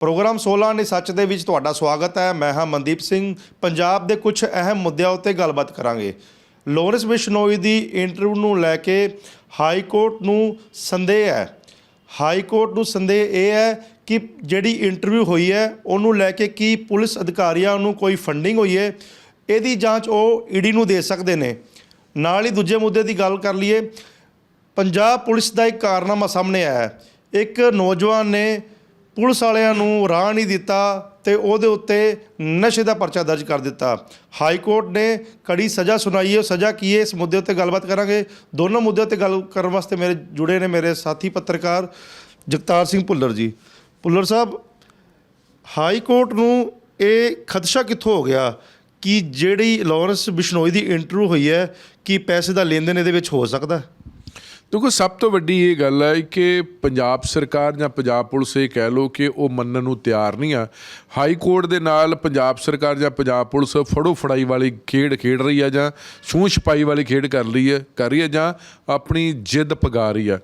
Programme 16 ਨੇ ਸੱਚ ਦੇ ਵਿੱਚ ਤੁਹਾਡਾ ਸਵਾਗਤ ਹੈ। ਮੈਂ ਹਾਂ ਮਨਦੀਪ ਸਿੰਘ। ਪੰਜਾਬ ਦੇ ਕੁਝ ਅਹਿਮ ਮੁੱਦਿਆਂ ਉੱਤੇ ਗੱਲਬਾਤ ਕਰਾਂਗੇ। ਲੋਰੈਂਸ ਬਿਸ਼ਨੋਈ ਦੀ ਇੰਟਰਵਿਊ ਨੂੰ ਲੈ ਕੇ ਹਾਈ ਕੋਰਟ ਨੂੰ ਸੰਦੇਹ ਹੈ। ਹਾਈ ਕੋਰਟ ਨੂੰ ਸੰਦੇਹ ਇਹ ਹੈ ਕਿ ਜਿਹੜੀ ਇੰਟਰਵਿਊ ਹੋਈ ਹੈ, ਉਹਨੂੰ ਲੈ ਕੇ ਕੀ ਪੁਲਿਸ ਅਧਿਕਾਰੀਆਂ ਨੂੰ ਕੋਈ ਫੰਡਿੰਗ ਹੋਈ ਹੈ, ਇਹਦੀ ਜਾਂਚ ਉਹ ਈਡੀ ਨੂੰ ਦੇ ਸਕਦੇ ਨੇ। ਨਾਲ ਹੀ ਦੂਜੇ ਮੁੱਦੇ ਦੀ ਗੱਲ ਕਰ ਲਈਏ। ਪੰਜਾਬ ਪੁਲਿਸ ਦਾ ਇੱਕ ਕਾਰਨਾਮਾ ਸਾਹਮਣੇ ਆਇਆ ਹੈ। ਇੱਕ ਨੌਜਵਾਨ ਨੇ ਪੁਲਿਸ ਵਾਲਿਆਂ ਨੂੰ ਰਾਹ ਨਹੀਂ ਦਿੱਤਾ ਤੇ ਉਹਦੇ ਉੱਤੇ ਨਸ਼ੇ ਦਾ ਪਰਚਾ ਦਰਜ ਕਰ ਦਿੱਤਾ। ਹਾਈ ਕੋਰਟ ਨੇ ਕੜੀ ਸਜ਼ਾ ਸੁਣਾਈ ਹੈ। ਉਹ ਸਜ਼ਾ ਕੀ ਹੈ? ਇਸ ਮੁੱਦੇ ਉੱਤੇ ਗੱਲਬਾਤ ਕਰਾਂਗੇ। ਦੋਨੋਂ ਮੁੱਦਿਆਂ ਉੱਤੇ ਗੱਲ ਕਰਨ ਵਾਸਤੇ ਮੇਰੇ ਜੁੜੇ ਨੇ ਮੇਰੇ ਸਾਥੀ ਪੱਤਰਕਾਰ ਜਗਤਾਰ ਸਿੰਘ ਭੁੱਲਰ ਜੀ। ਭੁੱਲਰ ਸਾਹਿਬ, ਹਾਈ ਕੋਰਟ ਨੂੰ ਇਹ ਖਦਸ਼ਾ ਕਿੱਥੋਂ ਹੋ ਗਿਆ ਕਿ ਜਿਹੜੀ ਲਾਰੈਂਸ ਬਿਸ਼ਨੋਈ ਦੀ ਇੰਟਰਵਿਊ ਹੋਈ ਹੈ, ਕਿ ਪੈਸੇ ਦਾ ਲੈਣ ਦੇਣ ਇਹਦੇ ਵਿੱਚ ਹੋ ਸਕਦਾ? ਹੈ? ਦੇਖੋ, ਸਭ ਤੋਂ ਵੱਡੀ ਇਹ ਗੱਲ ਹੈ ਕਿ ਪੰਜਾਬ ਸਰਕਾਰ ਜਾਂ ਪੰਜਾਬ ਪੁਲਿਸ ਇਹ ਕਹਿ ਲੋ ਕਿ ਉਹ ਮੰਨਣ ਨੂੰ ਤਿਆਰ ਨਹੀਂ ਆ। ਹਾਈ ਕੋਰਟ ਦੇ ਨਾਲ ਪੰਜਾਬ ਸਰਕਾਰ ਜਾਂ ਪੰਜਾਬ ਪੁਲਿਸ ਫੜੋ ਫੜਾਈ ਵਾਲੀ ਖੇਡ ਖੇਡ ਰਹੀ ਆ ਜਾਂ ਛੂਹ ਛਪਾਈ ਵਾਲੀ ਖੇਡ ਕਰ ਰਹੀ ਹੈ, ਕਰ ਰਹੀ ਹੈ ਜਾਂ ਆਪਣੀ ਜਿੱਦ ਪਗਾ ਰਹੀ ਆ।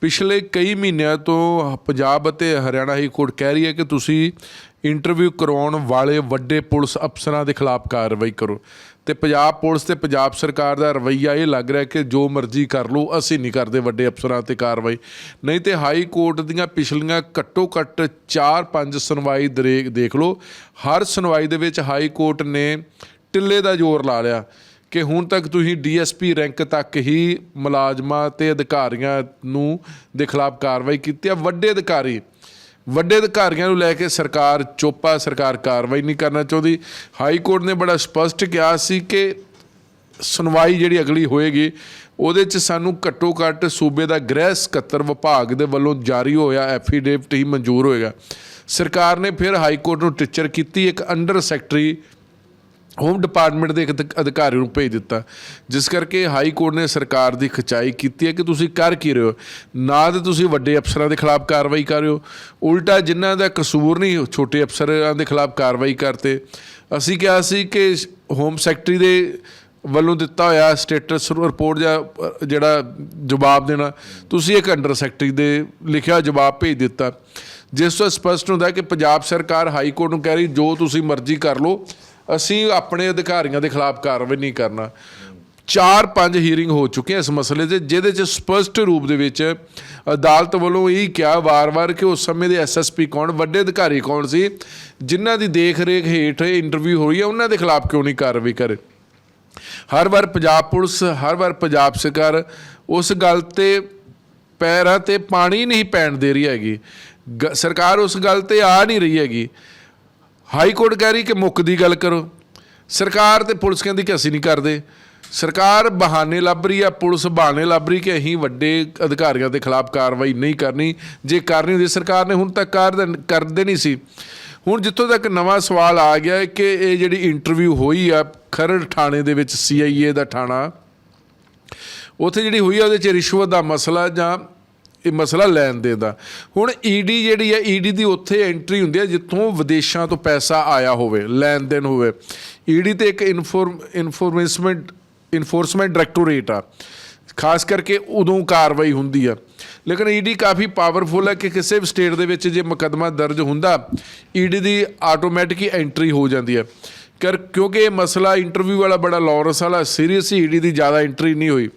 ਪਿਛਲੇ ਕਈ ਮਹੀਨਿਆਂ ਤੋਂ ਪੰਜਾਬ ਅਤੇ ਹਰਿਆਣਾ ਹਾਈ ਕੋਰਟ ਕਹਿ ਰਹੀ ਹੈ ਕਿ ਤੁਸੀਂ ਇੰਟਰਵਿਊ ਕਰਾਉਣ ਵਾਲੇ ਵੱਡੇ ਪੁਲਿਸ ਅਫਸਰਾਂ ਦੇ ਖਿਲਾਫ ਕਾਰਵਾਈ ਕਰੋ। ਤੇ ਪੰਜਾਬ ਪੁਲਿਸ ਤੇ ਪੰਜਾਬ ਸਰਕਾਰ ਦਾ ਰਵੱਈਆ ਇਹ ਲੱਗ ਰਿਹਾ ਕਿ ਜੋ ਮਰਜ਼ੀ ਕਰ ਲਓ, ਅਸੀਂ ਨਹੀਂ ਕਰਦੇ ਵੱਡੇ ਅਫਸਰਾਂ ਤੇ ਕਾਰਵਾਈ। ਨਹੀਂ ਤੇ ਹਾਈ ਕੋਰਟ ਦੀਆਂ ਪਿਛਲੀਆਂ ਘੱਟੋ ਘੱਟ 4-5 ਸੁਣਵਾਈ ਦਰੇ- ਦੇਖ ਲਓ। ਹਰ ਸੁਣਵਾਈ ਦੇ ਵਿੱਚ ਹਾਈ ਕੋਰਟ ਨੇ ਟਿੱਲੇ ਦਾ ਜ਼ੋਰ ਲਾ ਲਿਆ ਕਿ ਹੁਣ ਤੱਕ ਤੁਸੀਂ ਡੀਐਸਪੀ ਰੈਂਕ ਤੱਕ ਹੀ ਮੁਲਾਜ਼ਮਾਂ ਤੇ ਅਧਿਕਾਰੀਆਂ ਨੂੰ ਦੇ ਖਿਲਾਫ ਕਾਰਵਾਈ ਕੀਤੀ ਹੈ ਵੱਡੇ ਅਧਿਕਾਰੀ ਵੱਡੇ ਅਧਿਕਾਰੀਆਂ ਨੂੰ ਲੈ ਕੇ ਸਰਕਾਰ ਚੋਪਾ, ਸਰਕਾਰ ਕਾਰਵਾਈ ਨਹੀਂ ਕਰਨਾ ਚਾਹੁੰਦੀ। ਹਾਈ ਕੋਰਟ ਨੇ ਬੜਾ ਸਪਸ਼ਟ ਕਿਹਾ ਸੀ ਕਿ ਸੁਣਵਾਈ ਜਿਹੜੀ ਅਗਲੀ ਹੋਏਗੀ, ਉਹਦੇ 'ਚ ਸਾਨੂੰ ਘੱਟੋ ਘੱਟ ਸੂਬੇ ਦਾ ਗ੍ਰਹਿ ਸਕੱਤਰ ਵਿਭਾਗ ਦੇ ਵੱਲੋਂ ਜਾਰੀ ਹੋਇਆ ਐਫੀਡੇਵਿਟ ਹੀ ਮਨਜ਼ੂਰ ਹੋਏਗਾ। ਸਰਕਾਰ ਨੇ ਫਿਰ ਹਾਈ ਕੋਰਟ ਨੂੰ ਟੀਚਰ ਕੀਤੀ, ਇੱਕ ਅੰਡਰ ਸੈਕਟਰੀ ਹੋਮ ਡਿਪਾਰਟਮੈਂਟ ਦੇ ਇੱਕ ਅਧਿ- ਅਧਿਕਾਰੀ ਨੂੰ ਭੇਜ ਦਿੱਤਾ, ਜਿਸ ਕਰਕੇ ਹਾਈ ਕੋਰਟ ਨੇ ਸਰਕਾਰ ਦੀ ਖਚਾਈ ਕੀਤੀ ਹੈ ਕਿ ਤੁਸੀਂ ਕਰ ਕੀ ਰਹੇ ਹੋ? ਨਾ ਤੇ ਤੁਸੀਂ ਵੱਡੇ ਅਫਸਰਾਂ ਦੇ ਖਿਲਾਫ ਕਾਰਵਾਈ ਕਰ ਰਹੇ ਹੋ। ਉਲਟਾ ਜਿਨ੍ਹਾਂ ਦਾ ਕਸੂਰ ਨਹੀਂ, ਛੋਟੇ ਅਫਸਰਾਂ ਦੇ ਖਿਲਾਫ ਕਾਰਵਾਈ ਕਰਤੇ। ਅਸੀਂ ਕਿਹਾ ਸੀ ਕਿ ਹੋਮ ਸੈਕਟਰੀ ਦੇ ਵੱਲੋਂ ਦਿੱਤਾ ਹੋਇਆ ਸਟੇਟਸ ਰਿਪੋਰਟ ਜਾਂ, ਜਿਹੜਾ ਜਵਾਬ ਦੇਣਾ, ਤੁਸੀਂ ਇੱਕ ਅੰਡਰ ਸੈਕਟਰੀ ਦੇ ਲਿਖਿਆ ਜਵਾਬ ਭੇਜ ਦਿੱਤਾ। ਜਿਸ ਤੋਂ ਸਪਸ਼ਟ ਹੁੰਦਾ ਕਿ ਪੰਜਾਬ ਸਰਕਾਰ ਹਾਈ ਕੋਰਟ ਨੂੰ ਕਹਿ ਰਹੀ, ਜੋ ਤੁਸੀਂ ਮਰਜ਼ੀ ਕਰ ਲਓ ਅਸੀਂ ਆਪਣੇ ਅਧਿਕਾਰੀਆਂ ਦੇ ਖਿਲਾਫ ਕਾਰਵਾਈ ਨਹੀਂ ਕਰਨਾ। ਚਾਰ ਪੰਜ ਹੀਅਰਿੰਗ ਹੋ ਚੁੱਕੀਆਂ ਇਸ ਮਸਲੇ 'ਤੇ ਜਿਹਦੇ 'ਚ ਸਪਸ਼ਟ ਰੂਪ ਦੇ ਵਿੱਚ ਅਦਾਲਤ ਵੱਲੋਂ ਇਹ ਕਿਹਾ ਵਾਰ-ਵਾਰ ਕਿ ਉਸ ਸਮੇਂ ਦੇ ਐਸਐਸਪੀ ਕੌਣ, ਵੱਡੇ ਅਧਿਕਾਰੀ ਕੌਣ ਸੀ, ਜਿਨ੍ਹਾਂ ਦੀ ਦੇਖ-ਰੇਖ ਹੇਠ ਇੰਟਰਵਿਊ ਹੋਈ ਹੈ, ਉਹਨਾਂ ਦੇ ਖਿਲਾਫ ਕਿਉਂ ਨਹੀਂ ਕਾਰਵਾਈ ਕਰੇ? ਹਰ ਵਾਰ ਪੰਜਾਬ ਪੁਲਿਸ, ਹਰ ਵਾਰ ਪੰਜਾਬ ਸਰਕਾਰ ਉਸ ਗੱਲ ਤੇ ਪੈਰਾਂ ਤੇ ਪਾਣੀ ਨਹੀਂ ਪੈਣ ਦੇ ਰਹੀ ਹੈਗੀ। ਗ- ਸਰਕਾਰ ਉਸ ਗੱਲ ਤੇ ਆ ਨਹੀਂ ਰਹੀ ਹੈਗੀ। ਹਾਈ ਕੋਰਟ ਕਹਿ ਰਹੀ ਕਿ ਮੁੱਕ ਦੀ ਗੱਲ ਕਰੋ। ਸਰਕਾਰ ਤੇ ਪੁਲਿਸ ਕਹਿੰਦੀ ਕਿ ਅਸੀਂ ਨਹੀਂ ਕਰਦੇ। ਸਰਕਾਰ ਬਹਾਨੇ ਲੱਭ ਰਹੀ ਆ, ਪੁਲਿਸ ਬਹਾਨੇ ਲੱਭ ਰਹੀ ਕਿ ਅਸੀਂ ਵੱਡੇ ਅਧਿਕਾਰੀਆਂ ਦੇ ਖਿਲਾਫ ਕਾਰਵਾਈ ਨਹੀਂ ਕਰਨੀ। ਜੇ ਕਰਨੀ ਹੁੰਦੀ, ਸਰਕਾਰ ਨੇ ਹੁਣ ਤੱਕ ਕਰਦੇ ਨਹੀਂ ਸੀ। ਹੁਣ ਜਿੱਥੋਂ ਤੱਕ ਨਵਾਂ ਸਵਾਲ ਆ ਗਿਆ ਹੈ ਕਿ ਇਹ ਜਿਹੜੀ ਇੰਟਰਵਿਊ ਹੋਈ ਆ, ਖਰੜ ਥਾਣੇ ਦੇ ਵਿੱਚ ਸੀਆਈਏ ਦਾ ਥਾਣਾ, ਉੱਥੇ ਜਿਹੜੀ ਹੋਈ ਆ, ਉਹਦੇ 'ਚ ਰਿਸ਼ਵਤ ਦਾ ਮਸਲਾ ਜਾਂ ਇਹ ਮਸਲਾ ਲੈਣ ਦੇ ਦਾ। ਹੁਣ ਈਡੀ ਜਿਹੜੀ ਹੈ ਈਡੀ ਦੀ ਉੱਥੇ ਐਂਟਰੀ ਹੁੰਦੀ ਹੈ, ਜਿੱਥੋਂ ਵਿਦੇਸ਼ਾਂ ਤੋਂ ਪੈਸਾ ਆਇਆ ਹੋਵੇ, ਲੈਣ ਦੇਣ ਹੋਵੇ। ਈਡੀ ਤੇ ਇੱਕ ਇਨਫੋਰਮ ਇਨਫੋਰਮੈਂਟ ਇਨਫੋਰਸਮੈਂਟ ਡਾਇਰੈਕਟੋਰੇਟ ਆ। ਖਾਸ ਕਰਕੇ ਉਦੋਂ ਕਾਰਵਾਈ ਹੁੰਦੀ ਆ। ਲੇਕਿਨ ਈਡੀ ਕਾਫੀ ਪਾਵਰਫੁਲ ਹੈ ਕਿ ਕਿਸੇ ਵੀ ਸਟੇਟ ਦੇ ਵਿੱਚ ਜੇ ਮੁਕੱਦਮਾ ਦਰਜ ਹੁੰਦਾ ਈਡੀ ਦੀ ਆਟੋਮੈਟਿਕ ਐਂਟਰੀ ਹੋ ਜਾਂਦੀ ਹੈ। ਕਰ ਕਿਉਂਕਿ ਇਹ ਮਸਲਾ ਇੰਟਰਵਿਊ ਵਾਲਾ ਬੜਾ ਲੌਰੈਂਸ ਵਾਲਾ ਸੀਰੀਅਸ ਈਡੀ ਦੀ ਜ਼ਿਆਦਾ ਐਂਟਰੀ ਨਹੀਂ ਹੋਈ।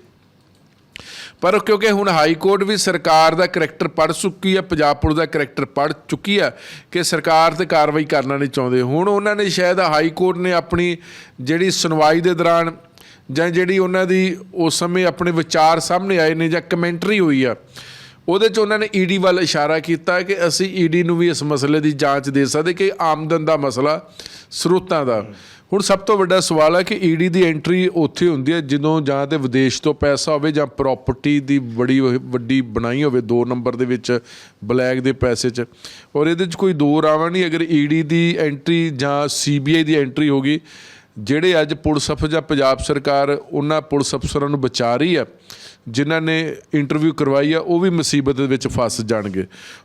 ਪਰ ਕਿਉਂਕਿ ਹੁਣ ਹਾਈ ਕੋਰਟ ਵੀ ਸਰਕਾਰ ਦਾ ਕਰੈਕਟਰ ਪੜ ਚੁੱਕੀ ਹੈ ਪੰਜਾਬ ਪੁਲਿਸ ਦਾ ਕਰੈਕਟਰ ਪੜ ਚੁੱਕੀ ਹੈ ਕਿ ਸਰਕਾਰ ਤੇ ਕਾਰਵਾਈ ਕਰਨਾ ਨਹੀਂ ਚਾਹੁੰਦੇ। ਹੁਣ ਉਹਨਾਂ ਨੇ ਸ਼ਾਇਦ ਹਾਈ ਕੋਰਟ ਨੇ ਆਪਣੀ ਜਿਹੜੀ ਸੁਣਵਾਈ ਦੇ ਦੌਰਾਨ ਜਾਂ ਜਿਹੜੀ ਉਹਨਾਂ ਦੀ ਉਸ ਸਮੇਂ ਆਪਣੇ ਵਿਚਾਰ ਸਾਹਮਣੇ ਆਏ ਨੇ ਜਾਂ ਕਮੈਂਟਰੀ ਹੋਈ ਆ, ਉਹਦੇ 'ਚ ਉਹਨਾਂ ਨੇ ਈਡੀ ਵੱਲ ਇਸ਼ਾਰਾ ਕੀਤਾ ਕਿ ਅਸੀਂ ਈਡੀ ਨੂੰ ਵੀ ਇਸ ਮਸਲੇ ਦੀ ਜਾਂਚ ਦੇ ਸਕਦੇ ਕਿ ਆਮਦਨ ਦਾ ਮਸਲਾ ਸਰੋਤਾਂ ਦਾ। ਹੁਣ ਸਭ ਤੋਂ ਵੱਡਾ ਸਵਾਲ ਹੈ ਕਿ ਈਡੀ ਦੀ ਐਂਟਰੀ ਉੱਥੇ ਹੁੰਦੀ ਹੈ ਜਦੋਂ ਜਾਂ ਤੇ ਵਿਦੇਸ਼ ਤੋਂ ਪੈਸਾ ਹੋਵੇ ਜਾਂ ਪ੍ਰਾਪਰਟੀ ਦੀ ਬੜੀ ਵੱਡੀ ਬਣਾਈ ਹੋਵੇ ਦੋ ਨੰਬਰ ਦੇ ਵਿੱਚ ਬਲੈਕ ਦੇ ਪੈਸੇ 'ਚ। ਔਰ ਇਹਦੇ 'ਚ ਕੋਈ ਦੋ ਰਾਵਾਂ ਨਹੀਂ, ਅਗਰ ਈਡੀ ਦੀ ਐਂਟਰੀ ਜਾਂ ਸੀਬੀਆਈ ਦੀ ਐਂਟਰੀ ਹੋਗੀ ਜਿਹੜੇ ਅੱਜ ਪੁਲਿਸ ਅਫਸਰ ਜਾਂ ਪੰਜਾਬ ਸਰਕਾਰ ਉਹਨਾਂ ਪੁਲਿਸ ਅਫਸਰਾਂ ਨੂੰ ਬਚਾ ਰਹੀ ਹੈ ਜਿਨ੍ਹਾਂ ਨੇ ਇੰਟਰਵਿਊ ਕਰਵਾਈ ਆ, ਉਹ ਵੀ ਮੁਸੀਬਤ ਦੇ ਵਿੱਚ ਫਸ ਜਾਣਗੇ।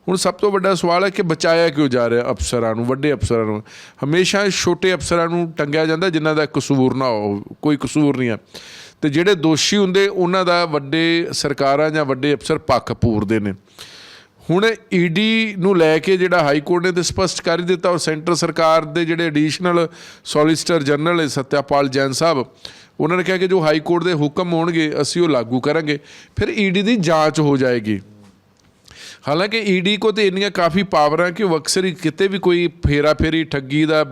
ਹੁਣ ਸਭ ਤੋਂ ਵੱਡਾ ਸਵਾਲ ਹੈ ਕਿ ਬਚਾਇਆ ਕਿਉਂ ਜਾ ਰਿਹਾ ਅਫਸਰਾਂ ਨੂੰ, ਵੱਡੇ ਅਫਸਰਾਂ ਨੂੰ? ਹਮੇਸ਼ਾ ਛੋਟੇ ਅਫਸਰਾਂ ਨੂੰ ਟੰਗਿਆ ਜਾਂਦਾ ਜਿਨ੍ਹਾਂ ਦਾ ਕਸੂਰ ਨਾ ਹੋ, ਕੋਈ ਕਸੂਰ ਨਹੀਂ ਆ। ਤੇ ਜਿਹੜੇ ਦੋਸ਼ੀ ਹੁੰਦੇ, ਉਹਨਾਂ ਦਾ ਵੱਡੇ ਸਰਕਾਰਾਂ ਜਾਂ ਵੱਡੇ ਅਫਸਰ ਪੱਖ ਪੂਰਦੇ ਨੇ। ਹੁਣ ਈਡੀ ਨੂੰ ਲੈ ਕੇ ਜਿਹੜਾ ਹਾਈ ਕੋਰਟ ਨੇ ਤੇ ਸਪਸ਼ਟ ਕਰ ਦਿੱਤਾ, ਉਹ ਸੈਂਟਰ ਸਰਕਾਰ ਦੇ ਜਿਹੜੇ ਐਡੀਸ਼ਨਲ ਸੋਲਿਸਿਟਰ ਜਨਰਲ ਹੈ ਸਤਿਆਪਾਲ ਜੈਨ ਸਾਹਿਬ ਉਹਨਾਂ ਨੇ ਕਿਹਾ ਕਿ ਜੋ ਹਾਈ ਕੋਰਟ ਦੇ ਹੁਕਮ ਹੋਣਗੇ, ਅਸੀਂ ਉਹ ਲਾਗੂ ਕਰਾਂਗੇ। ਫਿਰ ਈਡੀ ਦੀ ਜਾਂਚ ਹੋ ਜਾਏਗੀ। ਹਾਲਾਂਕਿ ਈਡੀ ਕੋ ਤੇ ਇੰਨੀਆਂ ਕਾਫੀ ਪਾਵਰਾਂ ਕਿ ਅਕਸਰ ਹੀ ਕਿਤੇ ਵੀ ਕੋਈ ਫੇਰਾ ਫੇਰੀ ਠੱਗੀ ਦਾ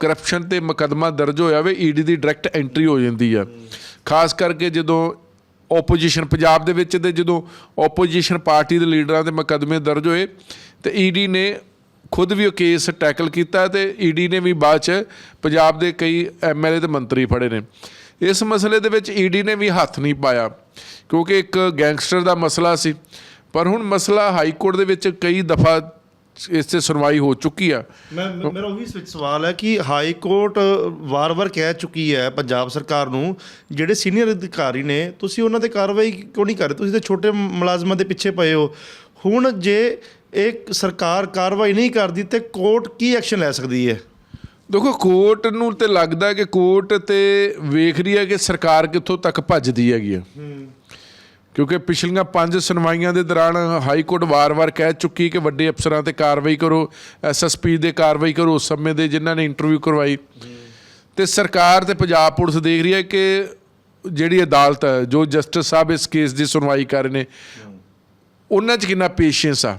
ਕਰਪਸ਼ਨ ਤੇ ਮੁਕੱਦਮਾ ਦਰਜ ਹੋਇਆ ਵੇ ਈਡੀ ਦੀ ਡਾਇਰੈਕਟ ਐਂਟਰੀ ਹੋ ਜਾਂਦੀ ਆ। ਖਾਸ ਕਰਕੇ ਜਦੋਂ ਆਪੋਜੀਸ਼ਨ ਪੰਜਾਬ ਦੇ ਵਿੱਚ ਤੇ ਜਦੋਂ ਆਪੋਜੀਸ਼ਨ ਪਾਰਟੀ ਦੇ ਲੀਡਰਾਂ ਦੇ ਮੁਕੱਦਮੇ ਦਰਜ ਹੋਏ, ਤੇ ਈਡੀ ਨੇ ਖੁਦ ਵੀ ਉਹ ਕੇਸ ਟੈਕਲ ਕੀਤਾ ਤੇ ਈਡੀ ਨੇ ਵੀ ਬਾਅਦ ਚ ਪੰਜਾਬ ਦੇ ਕਈ ਐਮਐਲਏ ਤੇ ਮੰਤਰੀ ਫੜੇ ਨੇ। ਇਸ ਮਸਲੇ ਦੇ ਵਿੱਚ ਈਡੀ ਨੇ ਵੀ ਹੱਥ ਨਹੀਂ ਪਾਇਆ, ਕਿਉਂਕਿ ਇੱਕ ਗੈਂਗਸਟਰ ਦਾ ਮਸਲਾ ਸੀ। ਪਰ ਹੁਣ ਮਸਲਾ ਹਾਈ ਕੋਰਟ ਦੇ ਵਿੱਚ ਕਈ ਦਫਾ ਇਸ ਤੇ ਸੁਣਵਾਈ ਹੋ ਚੁੱਕੀ ਆ। ਮੈਂ ਮੇਰਾ ਉਹੀ ਸਵਾਲ ਹੈ ਕਿ ਹਾਈ ਕੋਰਟ ਵਾਰ-ਵਾਰ ਕਹਿ ਚੁੱਕੀ ਹੈ ਪੰਜਾਬ ਸਰਕਾਰ ਨੂੰ, ਜਿਹੜੇ ਸੀਨੀਅਰ ਅਧਿਕਾਰੀ ਨੇ, ਤੁਸੀਂ ਉਹਨਾਂ ਤੇ ਕਾਰਵਾਈ ਕਿਉਂ ਨਹੀਂ ਕਰ ਰਹੇ? ਤੁਸੀਂ ਤਾਂ ਛੋਟੇ ਮੁਲਾਜ਼ਮਾਂ ਦੇ ਪਿੱਛੇ ਪਏ ਹੋ। ਹੁਣ ਜੇ ਇਹ ਸਰਕਾਰ ਕਾਰਵਾਈ ਨਹੀਂ ਕਰਦੀ ਤੇ ਕੋਰਟ ਕੀ ਐਕਸ਼ਨ ਲੈ ਸਕਦੀ ਹੈ? ਦੇਖੋ, ਕੋਰਟ ਨੂੰ ਤੇ ਲੱਗਦਾ ਕਿ ਕੋਰਟ ਤੇ ਵੇਖ ਰਹੀ ਹੈ ਕਿ ਸਰਕਾਰ ਕਿੱਥੋਂ ਤੱਕ ਭੱਜਦੀ ਹੈਗੀ ਆ। ਕਿਉਂਕਿ ਪਿਛਲੀਆਂ ਪੰਜ ਸੁਣਵਾਈਆਂ ਦੇ ਦੌਰਾਨ ਹਾਈ ਕੋਰਟ ਵਾਰ-ਵਾਰ ਕਹਿ ਚੁੱਕੀ ਕਿ ਵੱਡੇ ਅਫਸਰਾਂ ਤੇ ਕਾਰਵਾਈ ਕਰੋ ਐਸਐਸਪੀ ਦੇ ਕਾਰਵਾਈ ਕਰੋ, ਉਸ ਸਮੇਂ ਦੇ ਜਿਨ੍ਹਾਂ ਨੇ ਇੰਟਰਵਿਊ ਕਰਵਾਈ। ਤੇ ਸਰਕਾਰ ਤੇ ਪੰਜਾਬ ਪੁਲਿਸ ਦੇਖ ਰਹੀ ਹੈ ਕਿ ਜਿਹੜੀ ਅਦਾਲਤ ਹੈ, ਜੋ ਜਸਟਿਸ ਸਾਹਿਬ ਇਸ ਕੇਸ ਦੀ ਸੁਣਵਾਈ ਕਰ ਰਹੇ ਨੇ, ਉਹਨਾਂ 'ਚ ਕਿੰਨਾ ਪੇਸ਼ੈਂਸ ਆ।